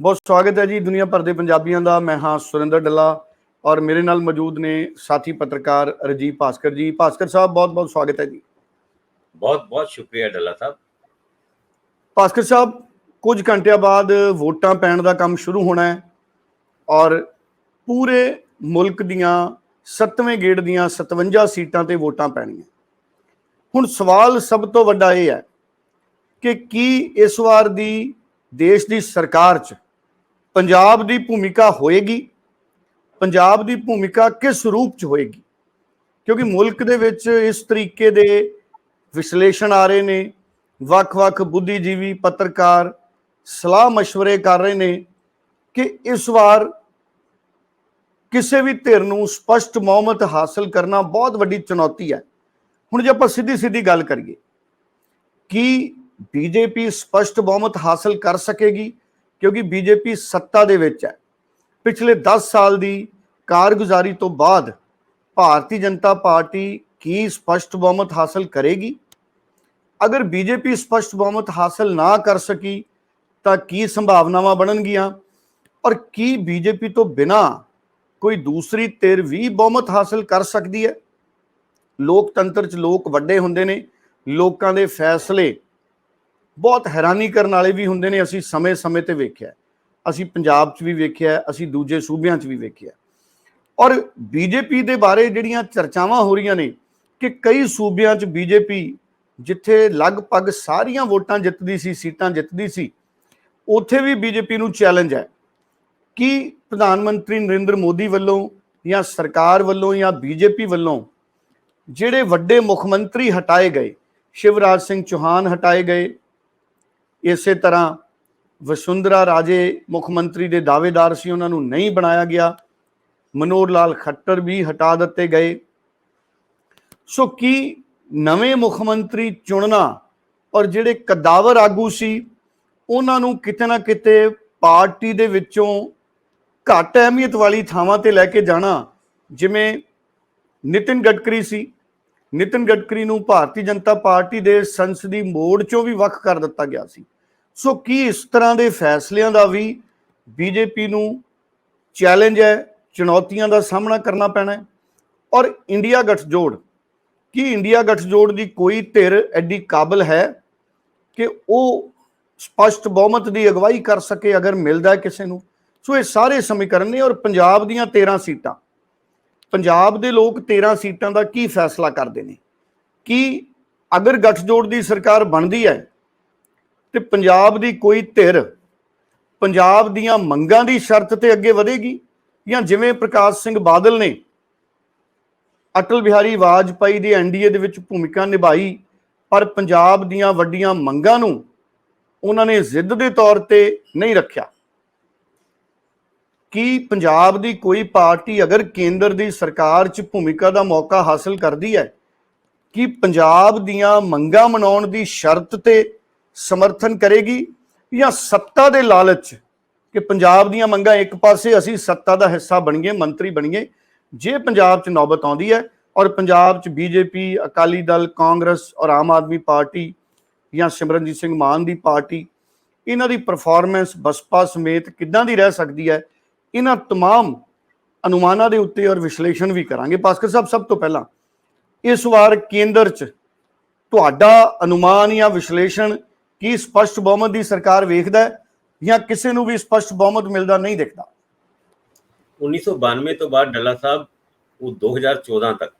ਬਹੁਤ ਸਵਾਗਤ ਹੈ ਜੀ ਦੁਨੀਆ ਭਰ ਦੇ ਪੰਜਾਬੀਆਂ ਦਾ। ਮੈਂ ਹਾਂ ਸੁਰਿੰਦਰ ਡੱਲਾ ਔਰ ਮੇਰੇ ਨਾਲ ਮੌਜੂਦ ਨੇ ਸਾਥੀ ਪੱਤਰਕਾਰ ਰਜੀਵ ਭਾਸਕਰ ਜੀ। ਭਾਸਕਰ ਸਾਹਿਬ ਬਹੁਤ ਬਹੁਤ ਸਵਾਗਤ ਹੈ ਜੀ। ਬਹੁਤ ਬਹੁਤ ਸ਼ੁਕਰੀਆ ਡੱਲਾ ਸਾਹਿਬ। ਭਾਸਕਰ ਸਾਹਿਬ ਕੁਝ ਘੰਟਿਆਂ ਬਾਅਦ ਵੋਟਾਂ ਪੈਣ ਦਾ ਕੰਮ ਸ਼ੁਰੂ ਹੋਣਾ ਹੈ ਔਰ ਪੂਰੇ ਮੁਲਕ ਦੀਆਂ 7ਵੇਂ ਗੇੜ ਦੀਆਂ 57 ਸੀਟਾਂ ਤੇ ਵੋਟਾਂ ਪੈਣੀਆਂ ਹੁਣ ਸਵਾਲ ਸਭ ਤੋਂ ਵੱਡਾ ਇਹ ਹੈ ਕਿ ਕੀ ਇਸ ਵਾਰ ਦੀ ਦੇਸ਼ ਦੀ ਸਰਕਾਰ 'ਚ ਪੰਜਾਬ ਦੀ ਭੂਮਿਕਾ ਹੋਏਗੀ, ਪੰਜਾਬ ਦੀ ਭੂਮਿਕਾ ਕਿਸ ਰੂਪ 'ਚ ਹੋਏਗੀ? ਕਿਉਂਕਿ ਮੁਲਕ ਦੇ ਵਿੱਚ ਇਸ ਤਰੀਕੇ ਦੇ ਵਿਸ਼ਲੇਸ਼ਣ ਆ ਰਹੇ ਨੇ, ਵੱਖ-ਵੱਖ ਬੁੱਧੀਜੀਵੀ ਪੱਤਰਕਾਰ ਸਲਾਹ مشਵਰੇ ਕਰ ਰਹੇ ਨੇ ਕਿ ਇਸ ਵਾਰ ਕਿਸੇ ਵੀ ਧਿਰ ਨੂੰ ਸਪਸ਼ਟ ਬਹੁਮਤ ਹਾਸਲ ਕਰਨਾ ਬਹੁਤ ਵੱਡੀ ਚੁਣੌਤੀ ਹੈ। ਹੁਣ ਜੇ ਆਪਾਂ ਸਿੱਧੀ ਸਿੱਧੀ ਗੱਲ ਕਰੀਏ, ਕੀ ਬੀਜੇਪੀ ਸਪਸ਼ਟ ਬਹੁਮਤ ਹਾਸਲ ਕਰ ਸਕੇਗੀ? ਕਿਉਂਕਿ ਬੀਜੇਪੀ ਸੱਤਾ ਦੇ ਵਿੱਚ ਹੈ। ਪਿਛਲੇ 10 ਸਾਲ ਦੀ ਕਾਰਗੁਜ਼ਾਰੀ ਤੋਂ ਬਾਅਦ ਭਾਰਤੀ ਜਨਤਾ ਪਾਰਟੀ ਕੀ ਸਪਸ਼ਟ ਬਹੁਮਤ ਹਾਸਲ ਕਰੇਗੀ? ਅਗਰ ਬੀਜੇਪੀ ਸਪਸ਼ਟ ਬਹੁਮਤ ਹਾਸਲ ਨਾ ਕਰ ਸਕੀ, ਤਾਂ ਕੀ ਸੰਭਾਵਨਾਵਾਂ ਬਣਨਗੀਆਂ? ਔਰ ਕੀ ਬੀਜੇਪੀ ਤੋਂ ਬਿਨਾ ਕੋਈ ਦੂਸਰੀ ਧਿਰ ਵੀ ਬਹੁਮਤ ਹਾਸਲ ਕਰ ਸਕਦੀ ਹੈ? ਲੋਕਤੰਤਰ 'ਚ ਲੋਕ ਵੱਡੇ ਹੁੰਦੇ ਨੇ। ਲੋਕਾਂ ਦੇ ਫੈਸਲੇ ਬਹੁਤ ਹੈਰਾਨੀ ਕਰਨ ਵਾਲੇ ਵੀ ਹੁੰਦੇ ਨੇ, ਅਸੀਂ ਸਮੇਂ-ਸਮੇਂ ਤੇ ਵੇਖਿਆ। ਅਸੀਂ ਪੰਜਾਬ 'ਚ ਵੀ ਵੇਖਿਆ, ਅਸੀਂ ਦੂਜੇ ਸੂਬਿਆਂ 'ਚ ਵੀ ਵੇਖਿਆ। ਔਰ ਬੀਜੇਪੀ ਦੇ ਬਾਰੇ ਜਿਹੜੀਆਂ ਚਰਚਾਵਾਂ ਹੋ ਰਹੀਆਂ ਨੇ ਕਿ ਕਈ ਸੂਬਿਆਂ 'ਚ ਬੀਜੇਪੀ ਜਿੱਥੇ ਲਗਭਗ ਸਾਰੀਆਂ ਵੋਟਾਂ ਜਿੱਤਦੀ ਸੀ, ਸੀਟਾਂ ਜਿੱਤਦੀ ਸੀ, ਉੱਥੇ ਵੀ ਬੀਜੇਪੀ ਨੂੰ ਚੈਲੰਜ ਹੈ। ਕਿ ਪ੍ਰਧਾਨ ਮੰਤਰੀ ਨਰਿੰਦਰ ਮੋਦੀ ਵੱਲੋਂ ਜਾਂ ਸਰਕਾਰ ਵੱਲੋਂ ਜਾਂ ਬੀਜੇਪੀ ਵੱਲੋਂ ਜਿਹੜੇ ਵੱਡੇ ਮੁੱਖ ਮੰਤਰੀ ਹਟਾਏ ਗਏ, ਸ਼ਿਵਰਾਜ ਸਿੰਘ ਚੌਹਾਨ ਹਟਾਏ ਗਏ ਇਸੇ ਤਰ੍ਹਾਂ ਵਸੁੰਧਰਾ ਰਾਜੇ ਮੁੱਖ ਮੰਤਰੀ ਦੇ ਦਾਅਵੇਦਾਰ ਸੀ, ਉਹਨਾਂ ਨੂੰ ਨਹੀਂ ਬਣਾਇਆ ਗਿਆ। ਮਨੋਹਰ ਲਾਲ ਖੱਟਰ ਵੀ ਹਟਾ ਦਿੱਤੇ ਗਏ। ਸੋ ਕੀ ਨਵੇਂ ਮੁੱਖ ਮੰਤਰੀ ਚੁਣਨਾ ਔਰ ਜਿਹੜੇ ਕਦਾਵਰ ਆਗੂ ਸੀ, ਉਹਨਾਂ ਨੂੰ ਕਿਤੇ ਨਾ ਕਿਤੇ ਪਾਰਟੀ ਦੇ ਵਿੱਚੋਂ ਘੱਟ ਅਹਿਮੀਅਤ ਵਾਲੀ ਥਾਵਾਂ ਤੇ ਲੈ ਕੇ ਜਾਣਾ, ਜਿਵੇਂ ਨਿਤਿਨ ਗਡਕਰੀ ਸੀ। ਨਿਤਿਨ ਗਡਕਰੀ ਨੂੰ ਭਾਰਤੀ ਜਨਤਾ ਪਾਰਟੀ ਦੇ ਸੰਸਦੀ ਮੋੜ ਚੋਂ ਵੀ ਵੱਖ ਕਰ ਦਿੱਤਾ ਗਿਆ ਸੀ। ਸੋ ਕੀ ਇਸ ਤਰ੍ਹਾਂ ਦੇ ਫੈਸਲਿਆਂ ਦਾ ਵੀ ਬੀਜੇਪੀ ਨੂੰ ਚੈਲੰਜ ਹੈ, ਚੁਣੌਤੀਆਂ ਦਾ ਸਾਹਮਣਾ ਕਰਨਾ ਪੈਣਾ ਹੈ? ਔਰ ਇੰਡੀਆ ਗਠਜੋੜ ਕੀ ਇੰਡੀਆ ਗਠਜੋੜ ਦੀ ਕੋਈ ਧਿਰ ਐਡੀ ਕਾਬਲ ਹੈ ਕਿ ਉਹ ਸਪਸ਼ਟ ਬਹੁਮਤ ਦੀ ਅਗਵਾਈ ਕਰ ਸਕੇ ਅਗਰ ਮਿਲਦਾ ਕਿਸੇ ਨੂੰ? ਸੋ ਇਹ ਸਾਰੇ ਸਮੀਕਰਨ ਨੇ ਔਰ ਪੰਜਾਬ ਦੀਆਂ 13 ਸੀਟਾਂ। ਪੰਜਾਬ ਦੇ ਲੋਕ 13 ਸੀਟਾਂ ਦਾ ਕੀ ਫੈਸਲਾ ਕਰਦੇ ਨੇ? ਕੀ ਅਗਰ ਗੱਠਜੋੜ ਦੀ ਸਰਕਾਰ ਬਣਦੀ ਹੈ ਤੇ ਪੰਜਾਬ ਦੀ ਕੋਈ ਧਿਰ ਪੰਜਾਬ ਦੀਆਂ ਮੰਗਾਂ ਦੀ ਸ਼ਰਤ ਤੇ ਅੱਗੇ ਵਧੇਗੀ? ਜਾਂ ਜਿਵੇਂ ਪ੍ਰਕਾਸ਼ ਸਿੰਘ ਬਾਦਲ ਨੇ ਅਟਲ ਬਿਹਾਰੀ ਵਾਜਪਾਈ ਦੀ ਐਨਡੀਏ ਦੇ ਵਿੱਚ ਭੂਮਿਕਾ ਨਿਭਾਈ, ਪਰ ਪੰਜਾਬ ਦੀਆਂ ਵੱਡੀਆਂ ਮੰਗਾਂ ਨੂੰ ਉਹਨਾਂ ਨੇ ਜ਼ਿੱਦ ਦੇ ਤੌਰ ਤੇ ਨਹੀਂ ਰੱਖਿਆ। ਕੀ ਪੰਜਾਬ ਦੀ ਕੋਈ ਪਾਰਟੀ ਅਗਰ ਕੇਂਦਰ ਦੀ ਸਰਕਾਰ 'ਚ ਭੂਮਿਕਾ ਦਾ ਮੌਕਾ ਹਾਸਲ ਕਰਦੀ ਹੈ, ਕਿ ਪੰਜਾਬ ਦੀਆਂ ਮੰਗਾਂ ਮਨਾਉਣ ਦੀ ਸ਼ਰਤ ਤੇ ਸਮਰਥਨ ਕਰੇਗੀ ਜਾਂ ਸੱਤਾ ਦੇ ਲਾਲਚ ਕਿ ਪੰਜਾਬ ਦੀਆਂ ਮੰਗਾਂ ਇੱਕ ਪਾਸੇ, ਅਸੀਂ ਸੱਤਾ ਦਾ ਹਿੱਸਾ ਬਣੀਏ, ਮੰਤਰੀ ਬਣੀਏ, ਜੇ ਪੰਜਾਬ 'ਚ ਨੌਬਤ ਆਉਂਦੀ ਹੈ ਔਰ ਪੰਜਾਬ 'ਚ ਬੀਜੇਪੀ, ਅਕਾਲੀ ਦਲ, ਕਾਂਗਰਸ ਔਰ ਆਮ ਆਦਮੀ ਪਾਰਟੀ ਜਾਂ ਸਿਮਰਨਜੀਤ ਸਿੰਘ ਮਾਨ ਦੀ ਪਾਰਟੀ, ਇਹਨਾਂ ਦੀ ਪਰਫਾਰਮੈਂਸ ਬਸਪਾ ਸਮੇਤ ਕਿੱਦਾਂ ਦੀ ਰਹਿ ਸਕਦੀ ਹੈ? ਇਹਨਾਂ तमाम ਅਨੁਮਾਨਾਂ ਦੇ ਉੱਤੇ ਔਰ ਵਿਸ਼ਲੇਸ਼ਣ ਵੀ ਕਰਾਂਗੇ ਭਾਸਕਰ ਸਾਹਿਬ ਸਭ ਤੋਂ ਪਹਿਲਾਂ ਇਸ ਵਾਰ ਕੇਂਦਰ 'ਚ ਤੁਹਾਡਾ ਅਨੁਮਾਨ ਜਾਂ ਵਿਸ਼ਲੇਸ਼ਣ ਕੀ ਸਪਸ਼ਟ ਬਹੁਮਤ ਦੀ ਸਰਕਾਰ ਵੇਖਦਾ ਹੈ ਜਾਂ ਕਿਸੇ ਨੂੰ ਵੀ ਸਪਸ਼ਟ ਬਹੁਮਤ ਮਿਲਦਾ ਨਹੀਂ ਦਿਖਦਾ 1992 ਤੋਂ ਬਾਅਦ ਡੱਲਾ ਸਾਹਿਬ ਉਹ 2014 ਤੱਕ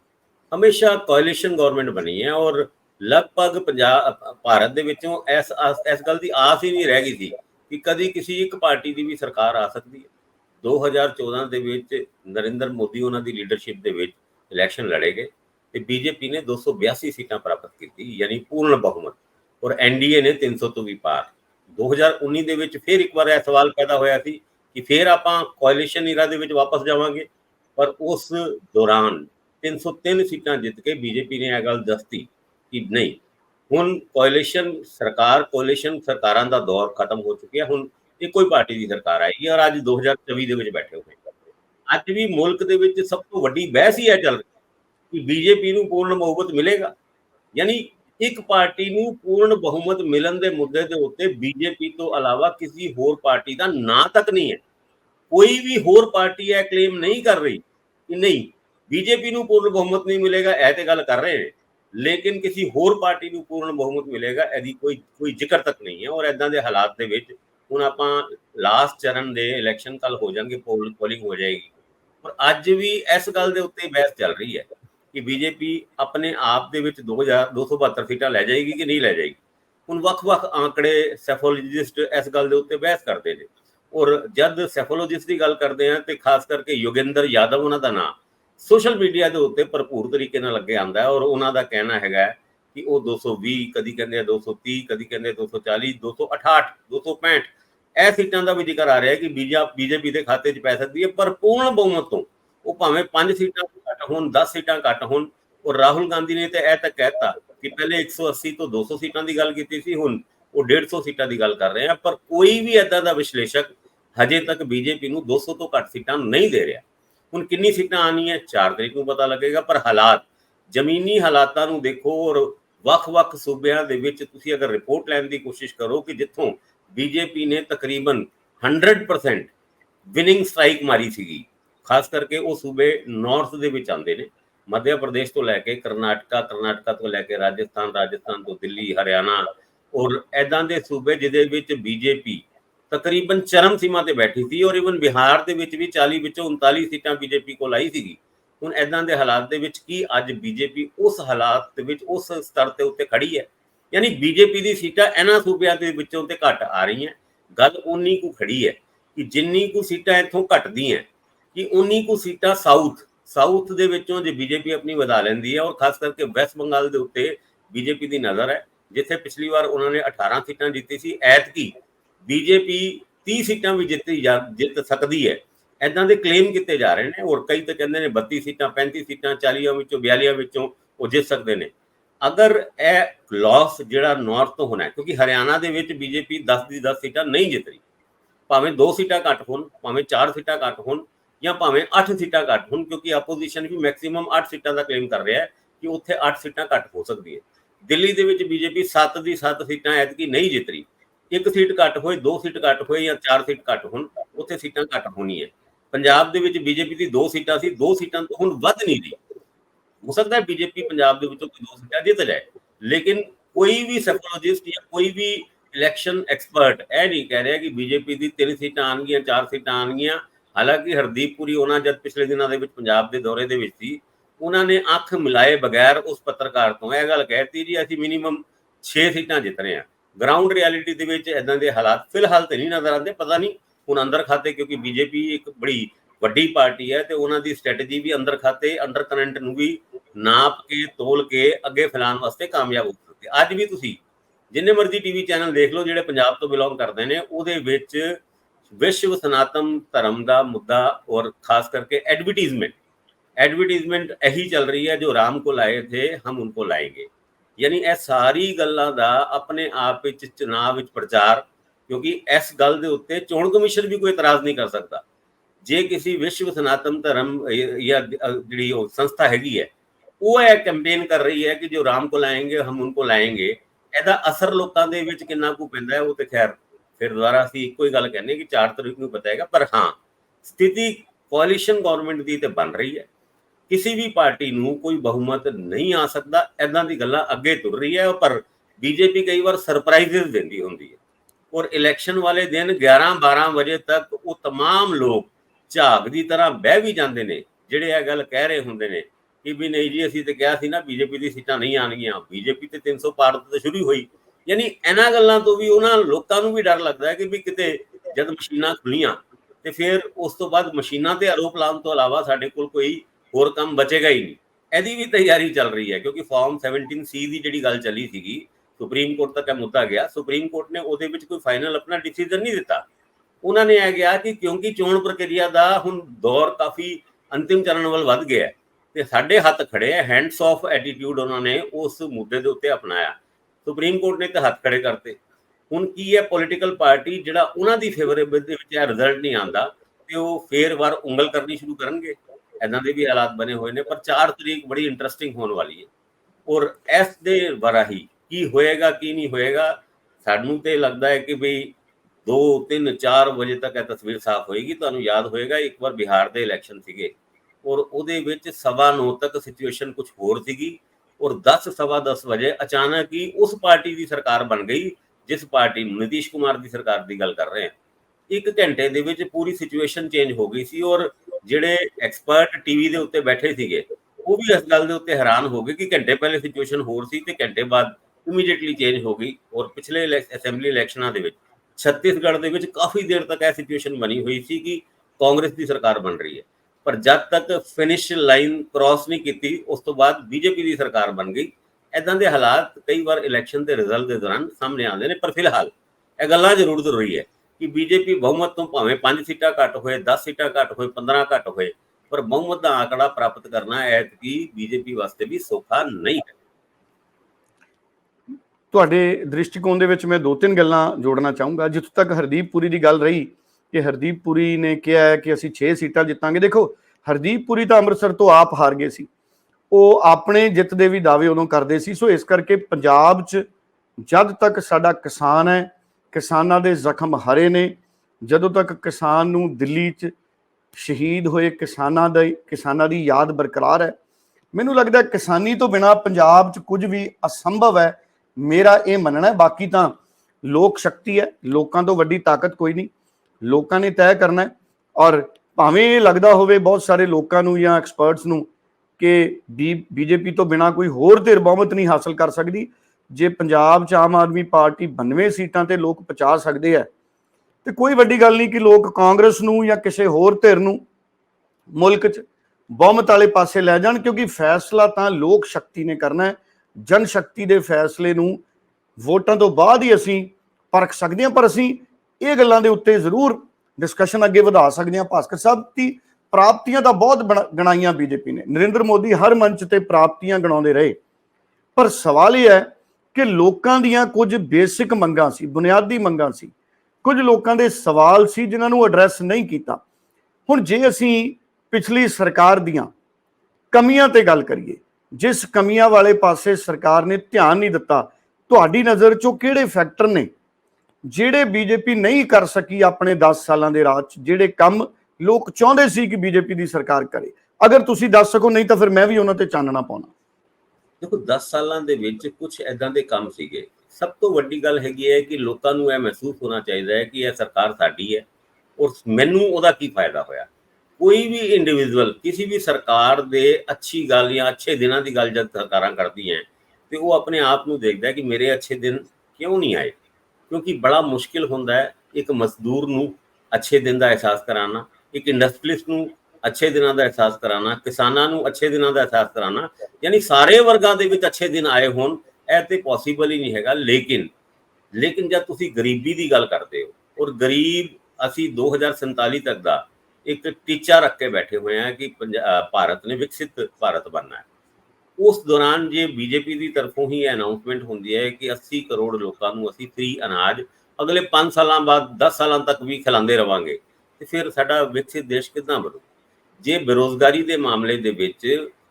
ਹਮੇਸ਼ਾ ਕੋalition ਗਵਰਨਮੈਂਟ ਬਣੀ ਹੈ ਔਰ ਲਗਭਗ ਪੰਜਾਬ ਭਾਰਤ ਦੇ ਵਿੱਚੋਂ ਇਸ ਇਸ ਗੱਲ ਦੀ ਆਸ ਹੀ ਨਹੀਂ ਰਹਿ ਗਈ ਸੀ ਕਿ ਕਦੀ ਕਿਸੇ ਇੱਕ ਪਾਰਟੀ ਦੀ ਵੀ ਸਰਕਾਰ ਆ ਸਕਦੀ ਹੈ 2014 ਦੇ ਵਿੱਚ ਨਰਿੰਦਰ ਮੋਦੀ ਉਹਨਾਂ ਦੀ ਲੀਡਰਸ਼ਿਪ ਦੇ ਵਿੱਚ ਇਲੈਕਸ਼ਨ ਲੜੇ ਗਏ ਤੇ ਬੀਜੇਪੀ ਨੇ 282 ਸੀਟਾਂ ਪ੍ਰਾਪਤ ਕੀਤੀ ਯਾਨੀ ਪੂਰਨ ਬਹੁਮਤ ਔਰ ਐਨਡੀਏ ਨੇ 300 ਤੋਂ ਵੀ ਪਾਰ। 2019 ਦੇ ਵਿੱਚ ਫਿਰ ਇੱਕ ਵਾਰ ਇਹ ਸਵਾਲ ਪੈਦਾ ਹੋਇਆ ਸੀ ਕਿ ਫਿਰ ਆਪਾਂ ਕੋalition ਇਰਾ ਦੇ ਵਿੱਚ ਵਾਪਸ ਜਾਵਾਂਗੇ, ਪਰ ਉਸ ਦੌਰਾਨ 303 ਸੀਟਾਂ ਜਿੱਤ ਕੇ ਬੀਜੇਪੀ ਨੇ ਇਹ ਗੱਲ ਦੱਸਤੀ ਕਿ ਨਹੀਂ, ਹੁਣ ਕੋalition ਸਰਕਾਰ ਕੋalition ਸਰਕਾਰਾਂ ਦਾ ਦੌਰ ਖਤਮ ਹੋ ਚੁੱਕਿਆ, ਹੁਣ ਇੱਕੋ ਹੀ ਪਾਰਟੀ ਦੀ ਸਰਕਾਰ ਆਏਗੀ ਔਰ ਅੱਜ 2024 ਦੇ ਵਿੱਚ ਬੈਠੇ ਹੋਏ ਅੱਜ ਵੀ ਮੁਲਕ ਦੇ ਵਿੱਚ ਸਭ ਤੋਂ ਵੱਡੀ ਬਹਿਸ ਹੀ ਹੈ ਚੱਲ ਰਹੀ ਕਿ ਬੀਜੇਪੀ ਨੂੰ ਪੂਰਨ ਬਹੁਮਤ ਮਿਲੇਗਾ। ਯਾਨੀ ਇੱਕ ਪਾਰਟੀ ਨੂੰ ਪੂਰਨ ਬਹੁਮਤ ਮਿਲਣ ਦੇ ਮੁੱਦੇ ਦੇ ਉੱਤੇ ਬੀਜੇਪੀ ਤੋਂ ਇਲਾਵਾ ਕਿਸੇ ਹੋਰ ਪਾਰਟੀ ਦਾ ਨਾਂ ਤੱਕ ਨਹੀਂ ਹੈ। ਕੋਈ ਵੀ ਹੋਰ ਪਾਰਟੀ ਇਹ ਕਲੇਮ ਨਹੀਂ ਕਰ ਰਹੀ ਕਿ ਨਹੀਂ, ਬੀਜੇਪੀ ਨੂੰ ਪੂਰਨ ਬਹੁਮਤ ਨਹੀਂ ਮਿਲੇਗਾ, ਇਹ ਤੇ ਗੱਲ ਕਰ ਰਹੇ ਨੇ। ਲੇਕਿਨ ਕਿਸੇ ਹੋਰ ਪਾਰਟੀ ਨੂੰ ਪੂਰਨ ਬਹੁਮਤ ਮਿਲੇਗਾ, ਇਹਦੀ ਕੋਈ ਕੋਈ ਜ਼ਿਕਰ ਤੱਕ ਨਹੀਂ ਹੈ ਔਰ ਇਦਾਂ ਦੇ ਹਾਲਾਤ ਦੇ ਵਿੱਚ ਹੁਣ ਆਪਾਂ ਲਾਸਟ ਚਰਨ ਦੇ ਇਲੈਕਸ਼ਨ ਕੱਲ ਹੋ ਜਾਣਗੇ ਪੋਲ ਪੋਲਿੰਗ ਹੋ ਜਾਏਗੀ। ਪਰ ਅੱਜ ਵੀ ਇਸ ਗੱਲ ਦੇ ਉੱਤੇ ਬਹਿਸ ਚੱਲ ਰਹੀ ਹੈ ਕਿ ਬੀਜੇਪੀ ਆਪਣੇ ਆਪ ਦੇ ਵਿੱਚ 2000 272 ਸੀਟਾਂ ਲੈ ਜਾਏਗੀ ਕਿ ਨਹੀਂ ਲੈ ਜਾਏਗੀ? ਹੁਣ ਵੱਖ-ਵੱਖ ਆંકੜੇ ਸੈਫੋਲੋਜਿਸਟ ਇਸ ਗੱਲ ਦੇ ਉੱਤੇ ਬਹਿਸ ਕਰਦੇ ਨੇ। ਔਰ ਜਦ ਸੈਫੋਲੋਜਿਸਟ ਦੀ ਗੱਲ ਕਰਦੇ ਆ ਤੇ ਖਾਸ ਕਰਕੇ ਯੋਗਿੰਦਰ ਯਾਦਵ ਉਹਨਾਂ ਦਾ ਨਾਮ, ਸੋਸ਼ਲ ਮੀਡੀਆ ਦੇ ਉੱਤੇ ਭਰਪੂਰ ਤਰੀਕੇ ਨਾਲ ਅੱਗੇ ਆਂਦਾ ਹੈ ਔਰ ਉਹਨਾਂ ਦਾ ਕਹਿਣਾ ਹੈਗਾ ਕਿ ਉਹ 220 ਕਦੀ ਕਹਿੰਦੇ ਆ 230 ਕਦੀ ਕਹਿੰਦੇ 240 268 265 ਇਹ ਸੀਟਾਂ ਦਾ ਵੀ ਜ਼ਿਕਰ ਆ ਰਿਹਾ ਹੈ ਕਿ ਬੀਜੇਪੀ ਦੇ ਖਾਤੇ 'ਚ ਪੈ ਸਕਦੀ ਹੈ ਪਰ ਪੂਰਨ ਬਹੁਮਤ ਤੋਂ ਉਹ ਭਾਵੇਂ 5 ਸੀਟਾਂ ਘੱਟ ਹੋਣ 10 ਸੀਟਾਂ ਘੱਟ ਹੋਣ ਔਰ ਰਾਹੁਲ ਗਾਂਧੀ ਨੇ ਤੇ ਇਹ ਤਾਂ ਕਹਿਤਾ ਕਿ ਪਹਿਲੇ 180 ਤੋਂ 200 ਸੀਟਾਂ ਦੀ ਗੱਲ ਕੀਤੀ ਸੀ, ਹੁਣ ਉਹ 150 ਸੀਟਾਂ ਦੀ ਗੱਲ ਕਰ ਰਹੇ ਆ, ਪਰ ਕੋਈ ਵੀ ਐਦਾਂ ਦਾ ਵਿਸ਼ਲੇਸ਼ਕ ਹਜੇ ਤੱਕ ਬੀਜੇਪੀ ਨੂੰ 200 ਤੋਂ ਘੱਟ ਸੀਟਾਂ ਨਹੀਂ ਦੇ ਰਿਹਾ। ਹੁਣ ਕਿੰਨੀ ਸੀਟਾਂ ਆਣੀਆਂ 4 ਤਰੀਕ ਨੂੰ ਪਤਾ ਲੱਗੇਗਾ, ਪਰ ਹਾਲਾਤ, ਜ਼ਮੀਨੀ ਹਾਲਾਤਾਂ ਨੂੰ ਦੇਖੋ ਔਰ ਵੱਖ-ਵੱਖ ਸੂਬਿਆਂ ਦੇ ਵਿੱਚ ਤੁਸੀਂ ਅਗਰ ਰਿਪੋਰਟ ਲੈਣ ਦੀ ਕੋਸ਼ਿਸ਼ ਕਰੋ ਕਿ ਜਿੱਥੋਂ ਬੀਜੇਪੀ ਨੇ ਤਕਰੀਬਨ 100% ਵਿਨਿੰਗ ਸਟ੍ਰਾਈਕ ਮਾਰੀ ਸੀਗੀ। ਖਾਸ ਕਰਕੇ ਉਹ ਸੂਬੇ ਨਾਰਥ ਦੇ ਵਿੱਚ ਆਉਂਦੇ ਨੇ। ਮੱਧ ਪ੍ਰਦੇਸ਼ ਤੋਂ ਲੈ ਕੇ ਕਰਨਾਟਕਾ ਕਰਨਾਟਕਾ ਤੋਂ ਲੈ ਕੇ ਰਾਜਸਥਾਨ ਰਾਜਸਥਾਨ ਤੋਂ ਦਿੱਲੀ, ਹਰਿਆਣਾ ਔਰ ਐਦਾਂ ਦੇ ਸੂਬੇ ਜਿਹਦੇ ਵਿੱਚ ਬੀਜੇਪੀ ਤਕਰੀਬਨ ਚਰਮ ਸੀਮਾ ਤੇ ਬੈਠੀ ਸੀ ਔਰ ਇਵਨ ਬਿਹਾਰ ਦੇ ਵਿੱਚ ਵੀ 40 ਵਿੱਚੋਂ 39 ਸੀਟਾਂ ਬੀਜੇਪੀ ਕੋਲ ਆਈ ਸੀਗੀ। ਹੁਣ ਐਦਾਂ ਦੇ ਹਾਲਾਤ ਦੇ ਵਿੱਚ ਕੀ ਅੱਜ ਬੀਜੇਪੀ ਉਸ ਹਾਲਾਤ ਦੇ ਵਿੱਚ ਉਸ ਸਤਰ ਤੇ ਉੱਤੇ ਖੜੀ ਹੈ? ਯਾਨੀ ਬੀਜੇਪੀ ਦੀ ਸੀਟਾਂ ਇਹਨਾਂ ਸੂਬਿਆਂ ਦੇ ਵਿੱਚੋਂ ਤੇ ਘੱਟ ਆ ਰਹੀਆਂ। ਗੱਲ ਉਨੀ ਕੁ ਖੜੀ ਹੈ ਕਿ ਜਿੰਨੀ ਕੁ ਸੀਟਾਂ ਇੱਥੋਂ ਘਟਦੀਆਂ, ਕਿ ਉਨੀ ਕੁ ਸੀਟਾਂ ਸਾਊਥ ਸਾਊਥ ਦੇ ਵਿੱਚੋਂ ਜੇ ਬੀਜੇਪੀ ਆਪਣੀ ਵਧਾ ਲੈਂਦੀ ਹੈ ਔਰ ਖਾਸ ਕਰਕੇ ਵੈਸਟ ਬੰਗਾਲ ਦੇ ਉੱਤੇ ਬੀਜੇਪੀ ਦੀ ਨਜ਼ਰ ਹੈ, ਜਿੱਥੇ ਪਿਛਲੀ ਵਾਰ ਉਹਨਾਂ ਨੇ 18 ਸੀਟਾਂ ਜਿੱਤੀ ਸੀ, ਐਤਕੀ ਬੀਜੇਪੀ 30 ਸੀਟਾਂ ਵੀ ਜਿੱਤੀ ਜਿੱਤ ਸਕਦੀ ਹੈ। ਐਦਾਂ ਦੇ ਕਲੇਮ ਕੀਤੇ ਜਾ ਰਹੇ ਨੇ ਔਰ ਕਈ ਤਾਂ ਕਹਿੰਦੇ ਨੇ 32 ਸੀਟਾਂ 35 ਸੀਟਾਂ 40 ਵਿੱਚੋਂ 42 ਵਿੱਚੋਂ ਉਹ ਜਿੱਤ ਸਕਦੇ ਨੇ। ਅਗਰ ਇਹ ਲਾਸ ਜਿਹੜਾ ਨਾਰਥ ਤੋਂ ਹੋਣਾ ਕਿਉਂਕਿ ਹਰਿਆਣਾ ਦੇ ਵਿੱਚ ਬੀਜੇਪੀ 10 ਦੀ 10 ਸੀਟਾਂ ਨਹੀਂ ਜਿੱਤ ਰਹੀ। ਭਾਵੇਂ 2 ਸੀਟਾਂ ਘੱਟ ਹੋਣ, ਭਾਵੇਂ 4 ਸੀਟਾਂ ਘੱਟ ਹੋਣ ਜਾਂ ਭਾਵੇਂ 8 ਸੀਟਾਂ ਘੱਟ ਹੋਣ, ਕਿਉਂਕਿ ਆਪੋਜੀਸ਼ਨ ਵੀ ਮੈਕਸਿਮਮ 8 ਸੀਟਾਂ ਦਾ ਕਲੇਮ ਕਰ ਰਿਹਾ ਹੈ ਕਿ ਉੱਥੇ 8 ਸੀਟਾਂ ਘੱਟ ਹੋ ਸਕਦੀ ਹੈ। ਦਿੱਲੀ ਦੇ ਵਿੱਚ ਬੀਜੇਪੀ 7 ਦੀ 7 ਸੀਟਾਂ ਐਤਕੀ ਨਹੀਂ ਜਿੱਤ ਰਹੀ। ਇੱਕ ਸੀਟ ਘੱਟ ਹੋਏ, ਦੋ ਸੀਟ ਘੱਟ ਹੋਏ ਜਾਂ ਚਾਰ ਸੀਟ ਘੱਟ ਹੋਣ, ਉੱਥੇ ਸੀਟਾਂ ਘੱਟ ਹੋਣੀ ਹੈ ਪੰਜਾਬ ਦੇ ਵਿੱਚ ਬੀਜੇਪੀ ਦੀ ਦੋ ਸੀਟਾਂ ਸੀ, ਦੋ ਸੀਟਾਂ ਤੋਂ ਹੁਣ ਵੱਧ ਨਹੀਂ ਰਹੀ। ਹੋ ਸਕਦਾ ਹੈ ਬੀਜੇਪੀ ਪੰਜਾਬ ਦੇ ਵਿੱਚੋਂ ਕੋਈ ਦੋ ਸੀਟਾਂ ਜਿੱਤ ਜਾਏ। ਲੇਕਿਨ ਕੋਈ ਵੀ ਸਾਈਕੋਲੋਜਿਸਟ ਜਾਂ ਕੋਈ ਵੀ ਇਲੈਕਸ਼ਨ ਐਕਸਪਰਟ ਇਹ ਨਹੀਂ ਕਹਿ ਰਿਹਾ ਕਿ ਬੀਜੇਪੀ ਦੀ ਤਿੰਨ ਸੀਟਾਂ ਆਣਗੀਆਂ ਚਾਰ ਸੀਟਾਂ ਆਣਗੀਆਂ ਹਾਲਾਂਕਿ ਹਰਦੀਪ ਪੁਰੀ ਉਹਨਾਂ ਜਦ ਪਿਛਲੇ ਦਿਨਾਂ ਦੇ ਵਿੱਚ ਪੰਜਾਬ ਦੇ ਦੌਰੇ ਦੇ ਵਿੱਚ ਸੀ, ਉਹਨਾਂ ਨੇ ਅੱਖ ਮਿਲਾਏ ਬਗੈਰ ਉਸ ਪੱਤਰਕਾਰ ਤੋਂ ਇਹ ਗੱਲ ਕਹਿਤੀ ਜੀ, ਅਸੀਂ ਮਿਨੀਮਮ 6 ਸੀਟਾਂ ਜਿੱਤ ਰਹੇ ਹਾਂ। ਗਰਾਊਂਡ ਰਿਐਲਿਟੀ ਦੇ ਵਿੱਚ ਇਦਾਂ ਦੇ ਹਾਲਾਤ ਫਿਲਹਾਲ ਤੇ ਨਹੀਂ ਨਜ਼ਰ ਆਉਂਦੇ, ਪਤਾ ਨਹੀਂ ਹੁਣ ਅੰਦਰ ਖਾਤੇ ਕਿਉਂਕਿ ਬੀਜੇਪੀ ਇੱਕ ਬੜੀ ਵੱਡੀ ਪਾਰਟੀ ਹੈ ਤੇ ਉਹਨਾਂ ਦੀ ਸਟ੍ਰੈਟਜੀ ਵੀ ਅੰਦਰ ਖਾਤੇ, ਅੰਡਰ ਕਰੰਟ ਨੂੰ ਵੀ ਨਾਪ ਕੇ, ਤੋਲ ਕੇ ਅੱਗੇ ਫੈਲਾਉਣ ਵਾਸਤੇ ਕਾਮਯਾਬ ਹੋ ਸਕਦੇ ਅੱਜ ਵੀ ਤੁਸੀਂ ਜਿੰਨੇ ਮਰਜ਼ੀ ਟੀਵੀ ਚੈਨਲ ਦੇਖ ਲਓ, ਜਿਹੜੇ ਪੰਜਾਬ ਤੋਂ ਬਿਲੋਂਗ ਕਰਦੇ ਨੇ, ਉਹਦੇ ਵਿੱਚ ਵਿਸ਼ਵ ਸਨਾਤਨ ਧਰਮ ਦਾ ਮੁੱਦਾ ਔਰ ਖਾਸ ਕਰਕੇ ਐਡਵਰਟਾਈਜ਼ਮੈਂਟ ਐਡਵਰਟਾਈਜ਼ਮੈਂਟ ਇਹੀ ਚੱਲ ਰਹੀ ਹੈ ਜੋ ਰਾਮ ਕੋ ਲਾਏ ਥੇ, ਹਮ ਉਨਕੋ ਲਾਏਗੇ ਯਾਨੀ ਇਹ ਸਾਰੀ ਗੱਲਾਂ ਦਾ ਆਪਣੇ ਆਪ ਵਿੱਚ ਚੁਣਾਵ ਵਿੱਚ ਪ੍ਰਚਾਰ, ਕਿਉਂਕਿ ਇਸ ਗੱਲ ਦੇ ਉੱਤੇ ਚੋਣ ਕਮਿਸ਼ਨ ਵੀ ਕੋਈ ਇਤਰਾਜ਼ ਨਹੀਂ ਕਰ ਸਕਦਾ। ਜੇ ਕਿਸੇ ਵਿਸ਼ਵ ਸਨਾਤਨ ਧਰਮ ਜਾਂ ਜਿਹੜੀ ਉਹ ਸੰਸਥਾ ਹੈਗੀ ਹੈ, ਉਹ ਇਹ ਕੈਂਪੇਨ ਕਰ ਰਹੀ ਹੈ ਕਿ ਜੋ ਰਾਮ ਕੋ ਲਾਏਗੇ ਹਮ ਉਨਕੋ ਲਾਏਗੇ ਇਹਦਾ ਅਸਰ ਲੋਕਾਂ ਦੇ ਵਿੱਚ ਕਿੰਨਾ ਕੁ ਪੈਂਦਾ ਹੈ, ਉਹ ਤੇ ਖੈਰ ਫਿਰ ਦੁਬਾਰਾ ਅਸੀਂ ਇੱਕੋ ਹੀ ਗੱਲ ਕਹਿੰਦੇ ਕਿ ਚਾਰ ਤਰੀਕ ਨੂੰ ਪਤਾ ਹੈਗਾ, ਪਰ ਹਾਂ, ਸਥਿਤੀ ਕੋਲੀਸ਼ਨ ਗਵਰਨਮੈਂਟ ਦੀ ਤੇ ਬਣ ਰਹੀ ਹੈ। ਕਿਸੇ ਵੀ ਪਾਰਟੀ ਨੂੰ ਕੋਈ ਬਹੁਮਤ ਨਹੀਂ ਆ ਸਕਦਾ ਐਦਾਂ ਦੀ ਗੱਲਾਂ ਅੱਗੇ ਤੁਰ ਰਹੀ ਹੈ, ਪਰ ਬੀਜੇਪੀ ਕਈ ਵਾਰ ਸਰਪ੍ਰਾਈਜ਼ਸ ਦਿੰਦੀ ਹੁੰਦੀ ਹੈ। ਔਰ ਇਲੈਕਸ਼ਨ ਵਾਲੇ ਦਿਨ 11 12 ਵਜੇ ਤੱਕ ਉਹ तमाम ਲੋਕ ਝਾਗ ਦੀ ਤਰ੍ਹਾਂ ਬਹਿ ਵੀ ਜਾਂਦੇ ਨੇ, ਜਿਹੜੇ ਇਹ ਗੱਲ ਕਹਿ ਰਹੇ ਹੁੰਦੇ ਨੇ ਕਿ ਵੀ ਨਹੀਂ ਜੀ, ਅਸੀਂ ਤੇ ਕਿਹਾ ਸੀ ਨਾ ਬੀਜੇਪੀ ਦੀ ਸੀਟਾਂ ਨਹੀਂ ਆਣਗੀਆਂ ਬੀਜੇਪੀ ਤੇ 300 ਪਾਰ ਤੋਂ ਸ਼ੁਰੂ ਹੋਈ। ਯਾਨੀ ਇਹਨਾਂ ਗੱਲਾਂ ਤੋਂ ਵੀ ਉਹਨਾਂ ਲੋਕਾਂ ਨੂੰ ਵੀ ਡਰ ਲੱਗਦਾ ਹੈ ਕਿ ਵੀ ਕਿਤੇ ਜਦ ਮਸ਼ੀਨਾਂ ਖੁੱਲੀਆਂ ਤੇ ਫਿਰ ਉਸ ਤੋਂ ਬਾਅਦ ਮਸ਼ੀਨਾਂ ਤੇ ਆਰੋਪ ਲਾਉਣ ਤੋਂ ਇਲਾਵਾ ਸਾਡੇ ਕੋਲ ਕੋਈ ਹੋਰ ਕੰਮ ਬਚੇਗਾ ਹੀ ਨਹੀਂ। ਇਹਦੀ ਵੀ ਤਿਆਰੀ ਚੱਲ ਰਹੀ ਹੈ, ਕਿਉਂਕਿ ਫਾਰਮ 17 ਸੀ ਦੀ ਜਿਹੜੀ ਗੱਲ ਚੱਲੀ ਸੀਗੀ, ਸੁਪਰੀਮ ਕੋਰਟ ਤੱਕ ਇਹ ਮੁੱਦਾ ਗਿਆ। ਸੁਪਰੀਮ ਕੋਰਟ ਨੇ ਉਹਦੇ ਵਿੱਚ ਕੋਈ ਫਾਈਨਲ ਆਪਣਾ ਡਿਸੀਜਨ ਨਹੀਂ ਦਿੱਤਾ। ਉਹਨਾਂ ਨੇ ਇਹ ਗਿਆ ਕਿ ਕਿਉਂਕਿ ਚੋਣ ਪ੍ਰਕਿਰਿਆ ਦਾ ਹੁਣ ਦੌਰ ਕਾਫੀ ਅੰਤਿਮ ਚਰਨ ਵੱਲ ਵੱਧ ਗਿਆ ਹੈ ਤੇ ਸਾਡੇ ਹੱਥ ਖੜੇ ਹੈ ਹੈਂਡਸ ਆਫ ਐਟੀਟਿਊਡ ਉਹਨਾਂ ਨੇ ਉਸ ਮੁੱਦੇ ਦੇ ਉੱਤੇ ਅਪਣਾਇਆ। ਸੁਪਰੀਮ ਕੋਰਟ ਨੇ ਤੇ ਹੱਥ ਖੜੇ ਕਰਤੇ। ਹੁਣ ਕੀ ਹੈ ਪੋਲੀਟੀਕਲ ਪਾਰਟੀ ਜਿਹੜਾ ਉਹਨਾਂ ਦੀ ਫੇਵਰੇਬਲ ਦੇ ਵਿੱਚ ਰਿਜ਼ਲਟ ਨਹੀਂ ਆਂਦਾ ਤੇ ਉਹ ਫੇਰ ਵਾਰ ਉਂਗਲ ਕਰਨੀ ਸ਼ੁਰੂ ਕਰਨਗੇ? ਐਦਾਂ ਦੇ ਵੀ ਹਾਲਾਤ ਬਣੇ ਹੋਏ ਨੇ, ਪਰ 4 ਤਰੀਕ ਬੜੀ ਇੰਟਰਸਟਿੰਗ ਹੋਣ ਵਾਲੀ ਹੈ। ਔਰ ਇਸ ਦੇ ਵਰਾਹੀ ਕੀ ਹੋਏਗਾ, ਕੀ ਨਹੀਂ ਹੋਏਗਾ, ਸਾਨੂੰ ਤੇ ਲੱਗਦਾ ਹੈ ਕਿ ਬਈ 2 3 4 ਵਜੇ ਤੱਕ ਇਹ ਤਸਵੀਰ ਸਾਫ਼ ਹੋਏਗੀ। ਤੁਹਾਨੂੰ ਯਾਦ ਹੋਏਗਾ, ਇੱਕ ਵਾਰ ਬਿਹਾਰ ਦੇ ਇਲੈਕਸ਼ਨ ਸੀਗੇ ਔਰ ਉਹਦੇ ਵਿੱਚ ਸਵਾ ਨੌ ਤੱਕ ਸਿਚੁਏਸ਼ਨ ਕੁਝ ਹੋਰ ਸੀਗੀ ਔਰ 10 ਸਵਾ 10 ਵਜੇ ਅਚਾਨਕ ਹੀ ਉਸ ਪਾਰਟੀ ਦੀ ਸਰਕਾਰ ਬਣ ਗਈ, ਜਿਸ ਪਾਰਟੀ ਨੂੰ ਨਿਤੀਸ਼ ਕੁਮਾਰ ਦੀ ਸਰਕਾਰ ਦੀ ਗੱਲ ਕਰ ਰਹੇ ਹਾਂ। ਇੱਕ ਘੰਟੇ ਦੇ ਵਿੱਚ ਪੂਰੀ ਸਿਚੁਏਸ਼ਨ ਚੇਂਜ ਹੋ ਗਈ ਸੀ ਔਰ ਜਿਹੜੇ ਐਕਸਪਰਟ ਟੀਵੀ ਦੇ ਉੱਤੇ ਬੈਠੇ ਸੀਗੇ, ਉਹ ਵੀ ਇਸ ਗੱਲ ਦੇ ਉੱਤੇ ਹੈਰਾਨ ਹੋ ਗਏ ਕਿ ਘੰਟੇ ਪਹਿਲੇ ਸਿਚੁਏਸ਼ਨ ਹੋਰ ਸੀ ਤੇ ਘੰਟੇ ਬਾਅਦ ਇਮੀਡੀਏਟਲੀ ਚੇਂਜ ਹੋ ਗਈ ਔਰ ਪਿਛਲੇ ਅਸੈਂਬਲੀ ਇਲੈਕਸ਼ਨਾਂ ਦੇ ਵਿੱਚ। ਛੱਤੀਸਗੜ੍ਹ ਦੇ ਵਿੱਚ ਕਾਫੀ ਦੇਰ ਤੱਕ ਇਹ ਸਿਚੁਏਸ਼ਨ ਬਣੀ ਹੋਈ ਸੀ ਕਿ ਕਾਂਗਰਸ ਦੀ ਸਰਕਾਰ ਬਣ ਰਹੀ ਹੈ। ਪਰ ਜਦ ਤੱਕ ਫਿਨਿਸ਼ ਲਾਈਨ ਕ੍ਰਾਸ ਨਹੀਂ ਕੀਤੀ, ਉਸ ਤੋਂ ਬਾਅਦ ਬੀਜੇਪੀ ਦੀ ਸਰਕਾਰ ਬਣ ਗਈ। ਐਦਾਂ ਦੇ ਹਾਲਾਤ ਕਈ ਵਾਰ ਇਲੈਕਸ਼ਨ ਦੇ ਰਿਜ਼ਲਟ ਦੇ ਦੌਰਾਨ ਸਾਹਮਣੇ ਆਉਂਦੇ ਨੇ, ਪਰ ਫਿਲਹਾਲ ਇਹ ਗੱਲਾਂ ਜ਼ਰੂਰ ਜ਼ਰੂਰੀ ਹੈ ਕਿ ਬੀਜੇਪੀ ਬਹੁਮਤ ਤੋਂ ਭਾਵੇਂ 5 ਸੀਟਾਂ ਘੱਟ ਹੋਏ 10 ਸੀਟਾਂ ਘੱਟ ਹੋਏ 15 ਘੱਟ ਹੋਏ, ਪਰ ਬਹੁਮਤ ਦਾ ਆંકੜਾ ਪ੍ਰਾਪਤ ਕਰਨਾ ਹੈ ਕਿ ਬੀਜੇਪੀ ਵਾਸਤੇ ਵੀ ਸੌਖਾ ਨਹੀਂ ਹੈ। ਤੁਹਾਡੇ ਦ੍ਰਿਸ਼ਟੀਕੋਣ ਦੇ ਵਿੱਚ ਮੈਂ ਦੋ ਤਿੰਨ ਗੱਲਾਂ ਜੋੜਨਾ ਚਾਹੂੰਗਾ। ਜਿੱਥੋਂ ਤੱਕ ਹਰਦੀਪ ਪੁਰੀ ਦੀ ਗੱਲ ਰਹੀ ਕਿ ਹਰਦੀਪ ਪੁਰੀ ਨੇ ਕਿਹਾ ਹੈ ਕਿ ਅਸੀਂ 6 ਸੀਟਾਂ ਜਿੱਤਾਂਗੇ। ਦੇਖੋ, ਹਰਦੀਪ ਪੁਰੀ ਤਾਂ ਅੰਮ੍ਰਿਤਸਰ ਤੋਂ ਆਪ ਹਾਰ ਗਏ ਸੀ। ਉਹ ਆਪਣੇ ਜਿੱਤ ਦੇ ਵੀ ਦਾਅਵੇ ਉਦੋਂ ਕਰਦੇ ਸੀ। ਸੋ ਇਸ ਕਰਕੇ ਪੰਜਾਬ 'ਚ ਜਦ ਤੱਕ ਸਾਡਾ ਕਿਸਾਨ ਹੈ, ਕਿਸਾਨਾਂ ਦੇ ਜ਼ਖਮ ਹਰੇ ਨੇ। ਜਦੋਂ ਤੱਕ ਕਿਸਾਨ ਨੂੰ ਦਿੱਲੀ 'ਚ ਸ਼ਹੀਦ ਹੋਏ ਕਿਸਾਨਾਂ ਦਾ, ਕਿਸਾਨਾਂ ਦੀ ਯਾਦ ਬਰਕਰਾਰ ਹੈ। ਮੈਨੂੰ ਲੱਗਦਾ ਕਿਸਾਨੀ ਤੋਂ ਬਿਨਾ ਪੰਜਾਬ 'ਚ ਕੁਝ ਵੀ ਅਸੰਭਵ ਹੈ। ਮੇਰਾ ਇਹ ਮੰਨਣਾ ਹੈ, ਬਾਕੀ ਤਾਂ ਲੋਕ ਸ਼ਕਤੀ ਹੈ, ਲੋਕਾਂ ਤੋਂ ਵੱਡੀ ਤਾਕਤ ਕੋਈ ਨਹੀਂ। ਲੋਕਾਂ ਨੇ ਤੈਅ ਕਰਨਾ ਹੈ ਔਰ ਭਾਵੇਂ ਇਹ ਲੱਗਦਾ ਹੋਵੇ ਬਹੁਤ ਸਾਰੇ ਲੋਕਾਂ ਨੂੰ ਜਾਂ ਐਕਸਪਰਟਸ ਨੂੰ ਕਿ ਬੀਜੇਪੀ ਤੋਂ ਬਿਨਾ ਕੋਈ ਹੋਰ ਧਿਰ ਬਹੁਮਤ ਨਹੀਂ ਹਾਸਲ ਕਰ ਸਕਦੀ। ਜੇ ਪੰਜਾਬ 'ਚ ਆਮ ਆਦਮੀ ਪਾਰਟੀ 92 ਸੀਟਾਂ ਤੇ ਲੋਕ ਪਹੁੰਚਾ ਸਕਦੇ ਆ ਤੇ ਕੋਈ ਵੱਡੀ ਗੱਲ ਨਹੀਂ ਕਿ ਲੋਕ ਕਾਂਗਰਸ ਨੂੰ ਜਾਂ ਕਿਸੇ ਹੋਰ ਧਿਰ ਨੂੰ ਮੁਲਕ 'ਚ ਬਹੁਮਤ ਵਾਲੇ ਪਾਸੇ ਲੈ ਜਾਣ, ਕਿਉਂਕਿ ਫੈਸਲਾ ਤਾਂ ਲੋਕ ਸ਼ਕਤੀ ਨੇ ਕਰਨਾ ਹੈ। ਜਨ ਸ਼ਕਤੀ ਦੇ ਫੈਸਲੇ ਨੂੰ ਵੋਟਾਂ ਤੋਂ ਬਾਅਦ ਹੀ ਅਸੀਂ ਪਰਖ ਸਕਦੇ ਹਾਂ, ਪਰ ਅਸੀਂ ਇਹ ਗੱਲਾਂ ਦੇ ਉੱਤੇ ਜ਼ਰੂਰ ਡਿਸਕਸ਼ਨ ਅੱਗੇ ਵਧਾ ਸਕਦੇ ਹਾਂ। ਭਾਸਕਰ ਸਾਹਿਬ ਦੀ ਪ੍ਰਾਪਤੀਆਂ ਤਾਂ ਬਹੁਤ ਗਣਾਈਆਂ ਬੀਜੇਪੀ ਨੇ। ਨਰਿੰਦਰ ਮੋਦੀ ਹਰ ਮੰਚ ਤੇ ਪ੍ਰਾਪਤੀਆਂ ਗਣਾਉਂਦੇ ਰਹੇ। ਪਰ ਸਵਾਲ ਇਹ ਹੈ ਕਿ ਲੋਕਾਂ ਦੀਆਂ ਕੁਝ ਬੇਸਿਕ ਮੰਗਾਂ ਸੀ, ਬੁਨਿਆਦੀ ਮੰਗਾਂ ਸੀ। ਕੁਝ ਲੋਕਾਂ ਦੇ ਸਵਾਲ ਸੀ ਜਿਨ੍ਹਾਂ ਨੂੰ ਐਡਰੈਸ ਨਹੀਂ ਕੀਤਾ। ਹੁਣ ਜੇ ਅਸੀਂ ਪਿਛਲੀ ਸਰਕਾਰ ਦੀਆਂ ਕਮੀਆਂ ਤੇ ਗੱਲ ਕਰੀਏ ਜਿਸ ਕਮੀਆਂ ਵਾਲੇ ਪਾਸੇ ਸਰਕਾਰ ਨੇ ਧਿਆਨ ਨਹੀਂ ਦਿੱਤਾ, ਤੁਹਾਡੀ ਨਜ਼ਰ 'ਚੋਂ ਕਿਹੜੇ ਫੈਕਟਰ ਨੇ? ਜਿਹੜੇ ਬੀਜੇਪੀ ਨਹੀਂ ਕਰ ਸਕੀ ਆਪਣੇ 10 ਸਾਲਾਂ ਦੇ ਰਾਜ 'ਚ, ਜਿਹੜੇ ਕੰਮ ਲੋਕ ਚਾਹੁੰਦੇ ਸੀ ਕਿ ਬੀਜੇਪੀ ਦੀ ਸਰਕਾਰ ਕਰੇ। ਅਗਰ ਤੁਸੀਂ ਦੱਸ ਸਕੋ, ਨਹੀਂ ਤਾਂ ਫਿਰ ਮੈਂ ਵੀ ਉਹਨਾਂ ਤੇ ਚਾਨਣਾ ਪਾਉਣਾ। ਦੇਖੋ 10 ਸਾਲਾਂ ਦੇ ਵਿੱਚ ਕੁਝ ਐਦਾਂ ਦੇ ਕੰਮ ਸੀਗੇ। ਸਭ ਤੋਂ ਵੱਡੀ ਗੱਲ ਹੈਗੀ ਹੈ ਕਿ ਲੋਕਾਂ ਨੂੰ ਇਹ ਮਹਿਸੂਸ ਹੋਣਾ ਚਾਹੀਦਾ ਹੈ ਕਿ ਇਹ ਸਰਕਾਰ ਸਾਡੀ ਹੈ ਔਰ ਮੈਨੂੰ ਉਹਦਾ ਕੀ ਫਾਇਦਾ ਹੋਇਆ। ਕੋਈ ਵੀ ਇੰਡੀਵਿਜੂਅਲ ਕਿਸੇ ਵੀ ਸਰਕਾਰ ਦੇ ਅੱਛੀ ਗੱਲ ਜਾਂ ਅੱਛੇ ਦਿਨਾਂ ਦੀ ਗੱਲ ਜਦ ਸਰਕਾਰਾਂ ਕਰਦੀਆਂ ਤੇ ਉਹ ਆਪਣੇ ਆਪ ਨੂੰ ਦੇਖਦਾ ਕਿ ਮੇਰੇ ਅੱਛੇ ਦਿਨ ਕਿਉਂ ਨਹੀਂ ਆਏ? ਕਿਉਂਕਿ ਬੜਾ ਮੁਸ਼ਕਿਲ ਹੁੰਦਾ ਹੈ ਇੱਕ ਮਜ਼ਦੂਰ ਨੂੰ ਅੱਛੇ ਦਿਨ ਦਾ ਅਹਿਸਾਸ ਕਰਾਉਣਾ, ਇੱਕ ਇੰਡਸਟਰੀਲਿਸਟ ਨੂੰ ਅੱਛੇ ਦਿਨਾਂ ਦਾ ਅਹਿਸਾਸ ਕਰਾਉਣਾ, ਕਿਸਾਨਾਂ ਨੂੰ ਅੱਛੇ ਦਿਨਾਂ ਦਾ ਅਹਿਸਾਸ ਕਰਾਉਣਾ, ਯਾਨੀ ਸਾਰੇ ਵਰਗਾਂ ਦੇ ਵਿੱਚ ਅੱਛੇ ਦਿਨ ਆਏ ਹੋਣ, ਇਹ ਤੇ ਪੋਸੀਬਲ ਹੀ ਨਹੀਂ ਹੈਗਾ। ਲੇਕਿਨ ਲੇਕਿਨ ਜਦ ਤੁਸੀਂ ਗਰੀਬੀ ਦੀ ਗੱਲ ਕਰਦੇ ਹੋ, ਔਰ ਗਰੀਬ ਅਸੀਂ 2047 ਤੱਕ ਦਾ ਇੱਕ ਟੀਚਾ ਰੱਖ ਕੇ ਬੈਠੇ ਹੋਏ ਆ ਕਿ ਭਾਰਤ ਨੇ ਵਿਕਸਿਤ ਭਾਰਤ ਬਣਨਾ ਹੈ। ਉਸ ਦੌਰਾਨ ਜੇ ਬੀਜੇਪੀ ਦੀ ਤਰਫੋਂ ਹੀ ਅਨਾਉਂਸਮੈਂਟ ਹੁੰਦੀ ਹੈ ਕਿ 80 ਕਰੋੜ ਲੋਕਾਂ ਨੂੰ ਅਸੀਂ ਫ੍ਰੀ ਅਨਾਜ ਅਗਲੇ 5 ਸਾਲਾਂ ਬਾਅਦ 10 ਸਾਲਾਂ ਤੱਕ ਵੀ ਖਿਲਾਉਂਦੇ ਰਵਾਂਗੇ, ਤੇ ਫਿਰ ਸਾਡਾ ਵਿਕਸਿਤ ਦੇਸ਼ ਕਿੱਦਾਂ ਬਣੂ? ਜੇ ਬੇਰੋਜ਼ਗਾਰੀ ਦੇ ਮਾਮਲੇ ਦੇ ਵਿੱਚ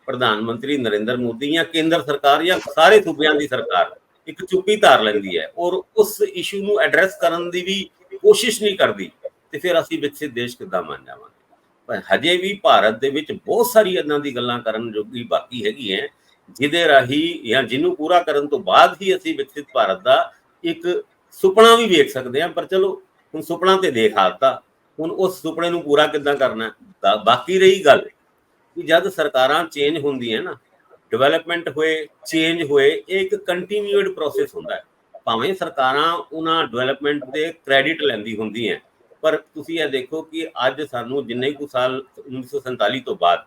ਪ੍ਰਧਾਨ ਮੰਤਰੀ ਨਰਿੰਦਰ ਮੋਦੀ ਜਾਂ ਕੇਂਦਰ ਸਰਕਾਰ ਜਾਂ ਸਾਰੇ ਸੂਬਿਆਂ ਦੀ ਸਰਕਾਰ ਇੱਕ ਚੁੱਪੀ ਧਾਰ ਲੈਂਦੀ ਹੈ ਔਰ ਉਸ ਇਸ਼ੂ ਨੂੰ ਐਡਰੈਸ ਕਰਨ ਦੀ ਵੀ ਕੋਸ਼ਿਸ਼ ਨਹੀਂ ਕਰਦੀ ਤੇ ਫਿਰ ਅਸੀਂ ਵਿਕਸਿਤ ਦੇਸ਼ ਕਿੱਦਾਂ ਬਣ ਜਾਵਾਂਗੇ? ਪਰ ਹਜੇ ਵੀ ਭਾਰਤ ਦੇ ਵਿੱਚ ਬਹੁਤ ਸਾਰੀ ਇਦਾਂ ਦੀ ਗੱਲਾਂ ਕਰਨ ਜੋਗੀ ਬਾਕੀ ਹੈਗੀ ਹੈ ਜਿਹਦੇ ਰਾਹੀਂ ਜਾਂ ਜਿਹਨੂੰ ਪੂਰਾ ਕਰਨ ਤੋਂ ਬਾਅਦ ਹੀ ਅਸੀਂ ਵਿਕਸਿਤ ਭਾਰਤ ਦਾ ਇੱਕ ਸੁਪਨਾ ਵੀ ਵੇਖ ਸਕਦੇ ਹਾਂ ਪਰ ਚਲੋ ਹੁਣ ਸੁਪਨਾ ਤੇ ਦੇਖ ਆਤਾ, ਹੁਣ ਉਸ ਸੁਪਨੇ ਨੂੰ ਪੂਰਾ ਕਿੱਦਾਂ ਕਰਨਾ ਬਾਕੀ ਰਹੀ ਗੱਲ ਕਿ ਜਦ ਸਰਕਾਰਾਂ ਚੇਂਜ ਹੁੰਦੀਆਂ ਨਾ ਡਿਵੈਲਪਮੈਂਟ ਹੋਏ ਚੇਂਜ ਹੋਏ, ਇਹ ਇੱਕ ਕੰਟੀਨਿਊਡ ਪ੍ਰੋਸੈਸ ਹੁੰਦਾ ਹੈ। ਭਾਵੇਂ ਸਰਕਾਰਾਂ ਉਹਨਾਂ ਡਿਵੈਲਪਮੈਂਟ ਦੇ ਕ੍ਰੈਡਿਟ ਲੈਂਦੀ ਹੁੰਦੀ ਹੈ ਪਰ ਤੁਸੀਂ ਇਹ ਦੇਖੋ ਕਿ ਅੱਜ ਸਾਨੂੰ ਜਿੰਨੇ ਕੁ ਸਾਲ 1947 ਤੋਂ ਬਾਅਦ,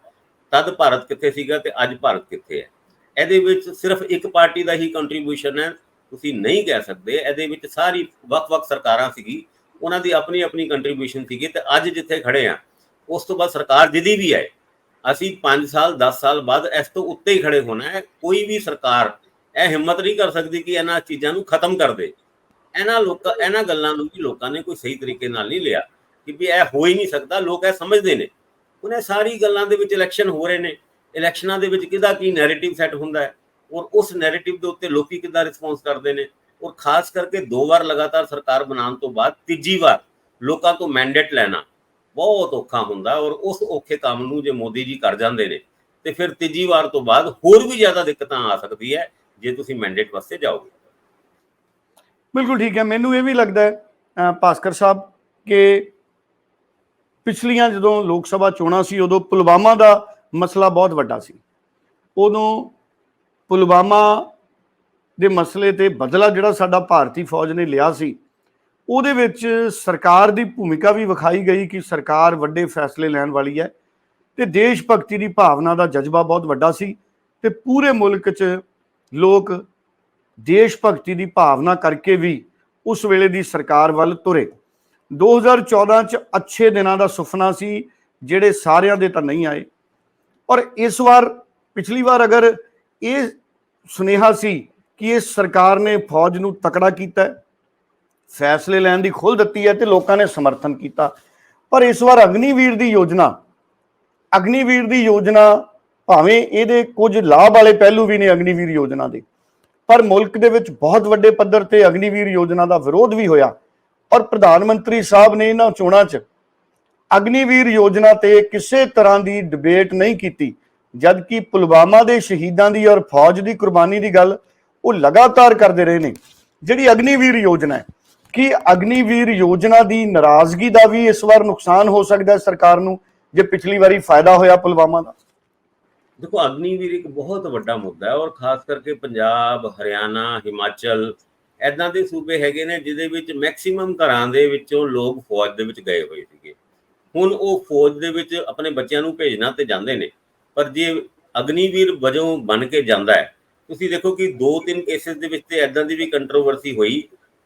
ਤਦ ਭਾਰਤ ਕਿੱਥੇ ਸੀਗਾ ਤੇ ਅੱਜ ਭਾਰਤ ਕਿੱਥੇ ਹੈ? ਇਹਦੇ ਵਿੱਚ ਸਿਰਫ ਇੱਕ ਪਾਰਟੀ ਦਾ ਹੀ ਕੰਟਰੀਬਿਊਸ਼ਨ ਹੈ, ਤੁਸੀਂ ਨਹੀਂ ਕਹਿ ਸਕਦੇ। ਇਹਦੇ ਵਿੱਚ ਸਾਰੀ ਵੱਖ-ਵੱਖ ਸਰਕਾਰਾਂ ਸੀਗੀ, ਉਹਨਾਂ ਦੀ ਆਪਣੀ ਆਪਣੀ ਕੰਟਰੀਬਿਊਸ਼ਨ ਸੀਗੀ ਤੇ ਅੱਜ ਜਿੱਥੇ ਖੜੇ ਆ ਉਸ ਤੋਂ ਬਾਅਦ ਸਰਕਾਰ ਜਿਹਦੀ ਵੀ ਹੈ, ਅਸੀਂ 5 ਸਾਲ 10 ਸਾਲ ਬਾਅਦ ਇਸ ਤੋਂ ਉੱਤੇ ਹੀ ਖੜੇ ਹੋਣਾ ਹੈ। ਕੋਈ ਵੀ ਸਰਕਾਰ ਇਹ ਹਿੰਮਤ ਨਹੀਂ ਕਰ ਸਕਦੀ ਕਿ ਇਹਨਾਂ ਚੀਜ਼ਾਂ ਨੂੰ ਖਤਮ ਕਰ ਦੇ। ਇਹਨਾਂ ਲੋਕਾਂ ਇਹਨਾਂ ਗੱਲਾਂ ਨੂੰ ਵੀ ਲੋਕਾਂ ਨੇ ਕੋਈ ਸਹੀ ਤਰੀਕੇ ਨਾਲ ਨਹੀਂ ਲਿਆ ਕਿ ਵੀ ਇਹ ਹੋ ਹੀ ਨਹੀਂ ਸਕਦਾ, ਲੋਕ ਇਹ ਸਮਝਦੇ ਨੇ। ਉਹਨੇ ਸਾਰੀ ਗੱਲਾਂ ਦੇ ਵਿੱਚ ਇਲੈਕਸ਼ਨ ਹੋ ਰਹੇ ਨੇ। ਇਲੈਕਸ਼ਨਾਂ ਦੇ ਵਿੱਚ ਕਿਹਦਾ ਕੀ ਨੈਰੇਟਿਵ ਸੈੱਟ ਹੁੰਦਾ ਹੈ? ਔਰ ਉਸ ਨੈਰੇਟਿਵ ਦੇ ਉੱਤੇ ਲੋਕੀ ਕਿੱਦਾਂ ਰਿਸਪੌਂਸ ਕਰਦੇ ਨੇ? ਔਰ ਖਾਸ ਕਰਕੇ ਦੋ ਵਾਰ ਲਗਾਤਾਰ ਸਰਕਾਰ ਬਣਾਉਣ ਤੋਂ ਬਾਅਦ ਤੀਜੀ ਵਾਰ ਲੋਕਾਂ ਤੋਂ ਮੈਂਡੇਟ ਲੈਣਾ ਬਹੁਤ ਔਖਾ ਹੁੰਦਾ ਔਰ ਉਸ ਔਖੇ ਕੰਮ ਨੂੰ ਜੇ ਮੋਦੀ ਜੀ ਕਰ ਜਾਂਦੇ ਨੇ, ਤੇ ਫਿਰ ਤੀਜੀ ਵਾਰ ਤੋਂ ਬਾਅਦ ਹੋਰ ਵੀ ਜ਼ਿਆਦਾ ਦਿੱਕਤਾਂ ਆ ਸਕਦੀ ਹੈ ਜੇ ਤੁਸੀਂ ਮੈਂਡੇਟ ਵਾਸਤੇ ਜਾਓਗੇ। ਬਿਲਕੁਲ ਠੀਕ ਹੈ। ਮੈਨੂੰ ਇਹ ਵੀ ਲੱਗਦਾ ਹੈ ਭਾਸਕਰ ਸਾਹਿਬ, ਕਿ ਪਿਛਲੀਆਂ ਜਦੋਂ ਲੋਕ ਸਭਾ ਚੋਣਾਂ ਸੀ, ਉਦੋਂ ਪੁਲਵਾਮਾ ਦਾ ਮਸਲਾ ਬਹੁਤ ਵੱਡਾ ਸੀ। ਉਦੋਂ ਪੁਲਵਾਮਾ ਦੇ ਮਸਲੇ ਤੇ ਬਦਲਾ ਜਿਹੜਾ ਸਾਡਾ ਭਾਰਤੀ ਫੌਜ ਨੇ ਲਿਆ ਸੀ, ਉਹਦੇ ਵਿੱਚ ਸਰਕਾਰ ਦੀ ਭੂਮਿਕਾ ਵੀ ਵਿਖਾਈ ਗਈ ਕਿ ਸਰਕਾਰ ਵੱਡੇ ਫੈਸਲੇ ਲੈਣ ਵਾਲੀ ਹੈ ਤੇ ਦੇਸ਼ ਭਗਤੀ ਦੀ ਭਾਵਨਾ ਦਾ ਜਜ਼ਬਾ ਬਹੁਤ ਵੱਡਾ ਸੀ ਤੇ ਪੂਰੇ ਮੁਲਕ 'ਚ ਲੋਕ ਦੇਸ਼ ਭਗਤੀ ਦੀ ਭਾਵਨਾ ਕਰਕੇ ਵੀ ਉਸ ਵੇਲੇ ਦੀ ਸਰਕਾਰ ਵੱਲ ਤੁਰੇ। 2014 ਚ ਅੱਛੇ ਦਿਨਾਂ ਦਾ ਸੁਪਨਾ ਸੀ, ਜਿਹੜੇ ਸਾਰਿਆਂ ਦੇ ਤਾਂ ਨਹੀਂ ਆਏ। ਔਰ ਇਸ ਵਾਰ, ਪਿਛਲੀ ਵਾਰ ਅਗਰ ਇਹ ਸੁਨੇਹਾ ਸੀ ਕਿ ਇਸ ਸਰਕਾਰ ਨੇ ਫੌਜ ਨੂੰ ਤਕੜਾ ਕੀਤਾ ਫੈਸਲੇ ਲੈਣ ਦੀ ਖੁੱਲ੍ਹ ਦਿੱਤੀ ਹੈ ਤੇ ਲੋਕਾਂ ਨੇ ਸਮਰਥਨ ਕੀਤਾ। ਪਰ ਇਸ ਵਾਰ ਅਗਨੀਵੀਰ ਦੀ ਯੋਜਨਾ, ਅਗਨੀਵੀਰ ਦੀ ਯੋਜਨਾ ਭਾਵੇਂ ਇਹਦੇ ਕੁਝ ਲਾਭ ਵਾਲੇ ਪਹਿਲੂ ਵੀ ਨੇ ਅਗਨੀਵੀਰ ਯੋਜਨਾ ਦੇ। ਪਰ ਮੁਲਕ ਦੇ ਵਿੱਚ ਬਹੁਤ ਵੱਡੇ ਪੱਧਰ ਤੇ ਅਗਨੀਵੀਰ ਯੋਜਨਾ ਦਾ ਵਿਰੋਧ ਵੀ ਹੋਇਆ ਔਰ ਪ੍ਰਧਾਨ ਮੰਤਰੀ ਸਾਹਿਬ ਨੇ ਇਹਨਾਂ ਚੋਣਾਂ 'ਚ ਅਗਨੀਵੀਰ ਯੋਜਨਾ ਤੇ ਕਿਸੇ ਤਰ੍ਹਾਂ ਦੀ ਡਿਬੇਟ ਨਹੀਂ ਕੀਤੀ ਜਦ ਕਿ ਪੁਲਵਾਮਾ ਦੇ ਸ਼ਹੀਦਾਂ ਦੀ ਔਰ ਫੌਜ ਦੀ ਕੁਰਬਾਨੀ ਦੀ ਗੱਲ ਉਹ ਲਗਾਤਾਰ ਕਰਦੇ ਰਹੇ ਨੇ। ਜਿਹੜੀ ਅਗਨੀਵੀਰ ਯੋਜਨਾ ਹੈ, ਕਿ ਅਗਨੀਵੀਰ ਯੋਜਨਾ ਦੀ ਨਾਰਾਜ਼ਗੀ ਦਾ ਵੀ ਇਸ ਵਾਰ ਨੁਕਸਾਨ ਹੋ ਸਕਦਾ ਹੈ ਸਰਕਾਰ ਨੂੰ, ਜੇ ਪਿਛਲੀ ਵਾਰੀ ਫਾਇਦਾ ਹੋਇਆ ਪੁਲਵਾਮਾ ਦਾ? ਦੇਖੋ ਅਗਨੀਵੀਰ ਇੱਕ ਬਹੁਤ ਵੱਡਾ ਮੁੱਦਾ ਹੈ ਔਰ ਖਾਸ ਕਰਕੇ ਪੰਜਾਬ, ਹਰਿਆਣਾ, ਹਿਮਾਚਲ ਐਦਾਂ ਦੇ ਸੂਬੇ ਹੈਗੇ ਨੇ ਜਿਹਦੇ ਵਿੱਚ ਮੈਕਸਿਮਮ ਘਰਾਂ ਦੇ ਵਿੱਚੋਂ ਲੋਕ ਫੌਜ ਦੇ ਵਿੱਚ ਗਏ ਹੋਏ ਸੀਗੇ। ਹੁਣ ਉਹ ਫੌਜ ਦੇ ਵਿੱਚ ਆਪਣੇ ਬੱਚਿਆਂ ਨੂੰ ਭੇਜਣਾ ਤੇ ਜਾਂਦੇ ਨੇ, ਪਰ ਜੇ ਅਗਨੀਵੀਰ ਵਜੋਂ ਬਣ ਕੇ ਜਾਂਦਾ ਹੈ, ਤੁਸੀਂ ਦੇਖੋ ਕਿ ਦੋ ਤਿੰਨ ਕੇਸਿਸ ਦੇ ਵਿੱਚ ਤੇ ਐਦਾਂ ਦੀ ਵੀ ਕੰਟਰੋਵਰਸੀ ਹੋਈ,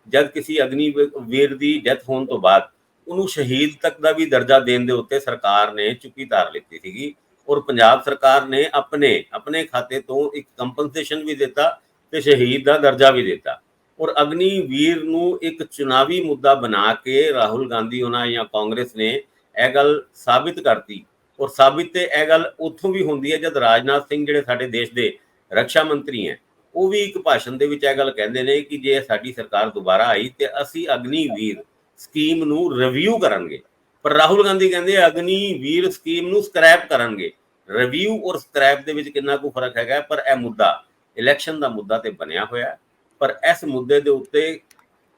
ਜਦ ਕਿਸੇ ਅਗਨੀਵੀਰ ਦੀ ਡੈਥ ਹੋਣ ਤੋਂ ਬਾਅਦ ਉਹਨੂੰ ਸ਼ਹੀਦ ਤੱਕ ਦਾ ਵੀ ਦਰਜਾ ਦੇਣ ਦੇ ਉੱਤੇ ਸਰਕਾਰ ਨੇ ਚੁੱਕੀ ਧਾਰ ਲਿੱਤੀ ਸੀਗੀ। ਔਰ ਪੰਜਾਬ ਸਰਕਾਰ ਨੇ ਆਪਣੇ ਆਪਣੇ ਖਾਤੇ ਤੋਂ ਇੱਕ ਕੰਪਨਸੇਸ਼ਨ ਵੀ ਦਿੱਤਾ ਤੇ ਸ਼ਹੀਦ ਦਾ ਦਰਜਾ ਵੀ ਦਿੱਤਾ। ਔਰ ਅਗਨੀਵੀਰ ਨੂੰ ਇੱਕ ਚੁਣਾਵੀ ਮੁੱਦਾ ਬਣਾ ਕੇ ਰਾਹੁਲ ਗਾਂਧੀ ਉਹਨਾਂ ਜਾਂ ਕਾਂਗਰਸ ਨੇ ਇਹ ਗੱਲ ਸਾਬਿਤ ਕਰਤੀ। ਔਰ ਸਾਬਿਤ ਤੇ ਇਹ ਗੱਲ ਉੱਥੋਂ ਵੀ ਹੁੰਦੀ ਹੈ ਜਦ ਰਾਜਨਾਥ ਸਿੰਘ ਜਿਹੜੇ ਸਾਡੇ ਦੇਸ਼ ਦੇ ਰੱਖਿਆ ਮੰਤਰੀ ਹੈ, ਉਹ ਵੀ ਇੱਕ ਭਾਸ਼ਣ ਦੇ ਵਿੱਚ ਇਹ ਗੱਲ ਕਹਿੰਦੇ ਨੇ ਕਿ ਜੇ ਸਾਡੀ ਸਰਕਾਰ ਦੁਬਾਰਾ ਆਈ ਤੇ ਅਸੀਂ ਅਗਨੀਵੀਰ ਸਕੀਮ ਨੂੰ ਰਿਵਿਊ ਕਰਾਂਗੇ। ਪਰ ਰਾਹੁਲ ਗਾਂਧੀ ਕਹਿੰਦੇ ਅਗਨੀਵੀਰ ਸਕੀਮ ਨੂੰ ਸਕ੍ਰੈਪ ਕਰਨਗੇ। ਰਿਵਿਊ ਔਰ ਸਕ੍ਰੈਪ ਦੇ ਵਿੱਚ ਕਿੰਨਾ ਕੁ ਫ਼ਰਕ ਹੈਗਾ, ਪਰ ਇਹ ਮੁੱਦਾ ਇਲੈਕਸ਼ਨ ਦਾ ਮੁੱਦਾ ਤੇ ਬਣਿਆ ਹੋਇਆ। ਪਰ ਇਸ ਮੁੱਦੇ ਦੇ ਉੱਤੇ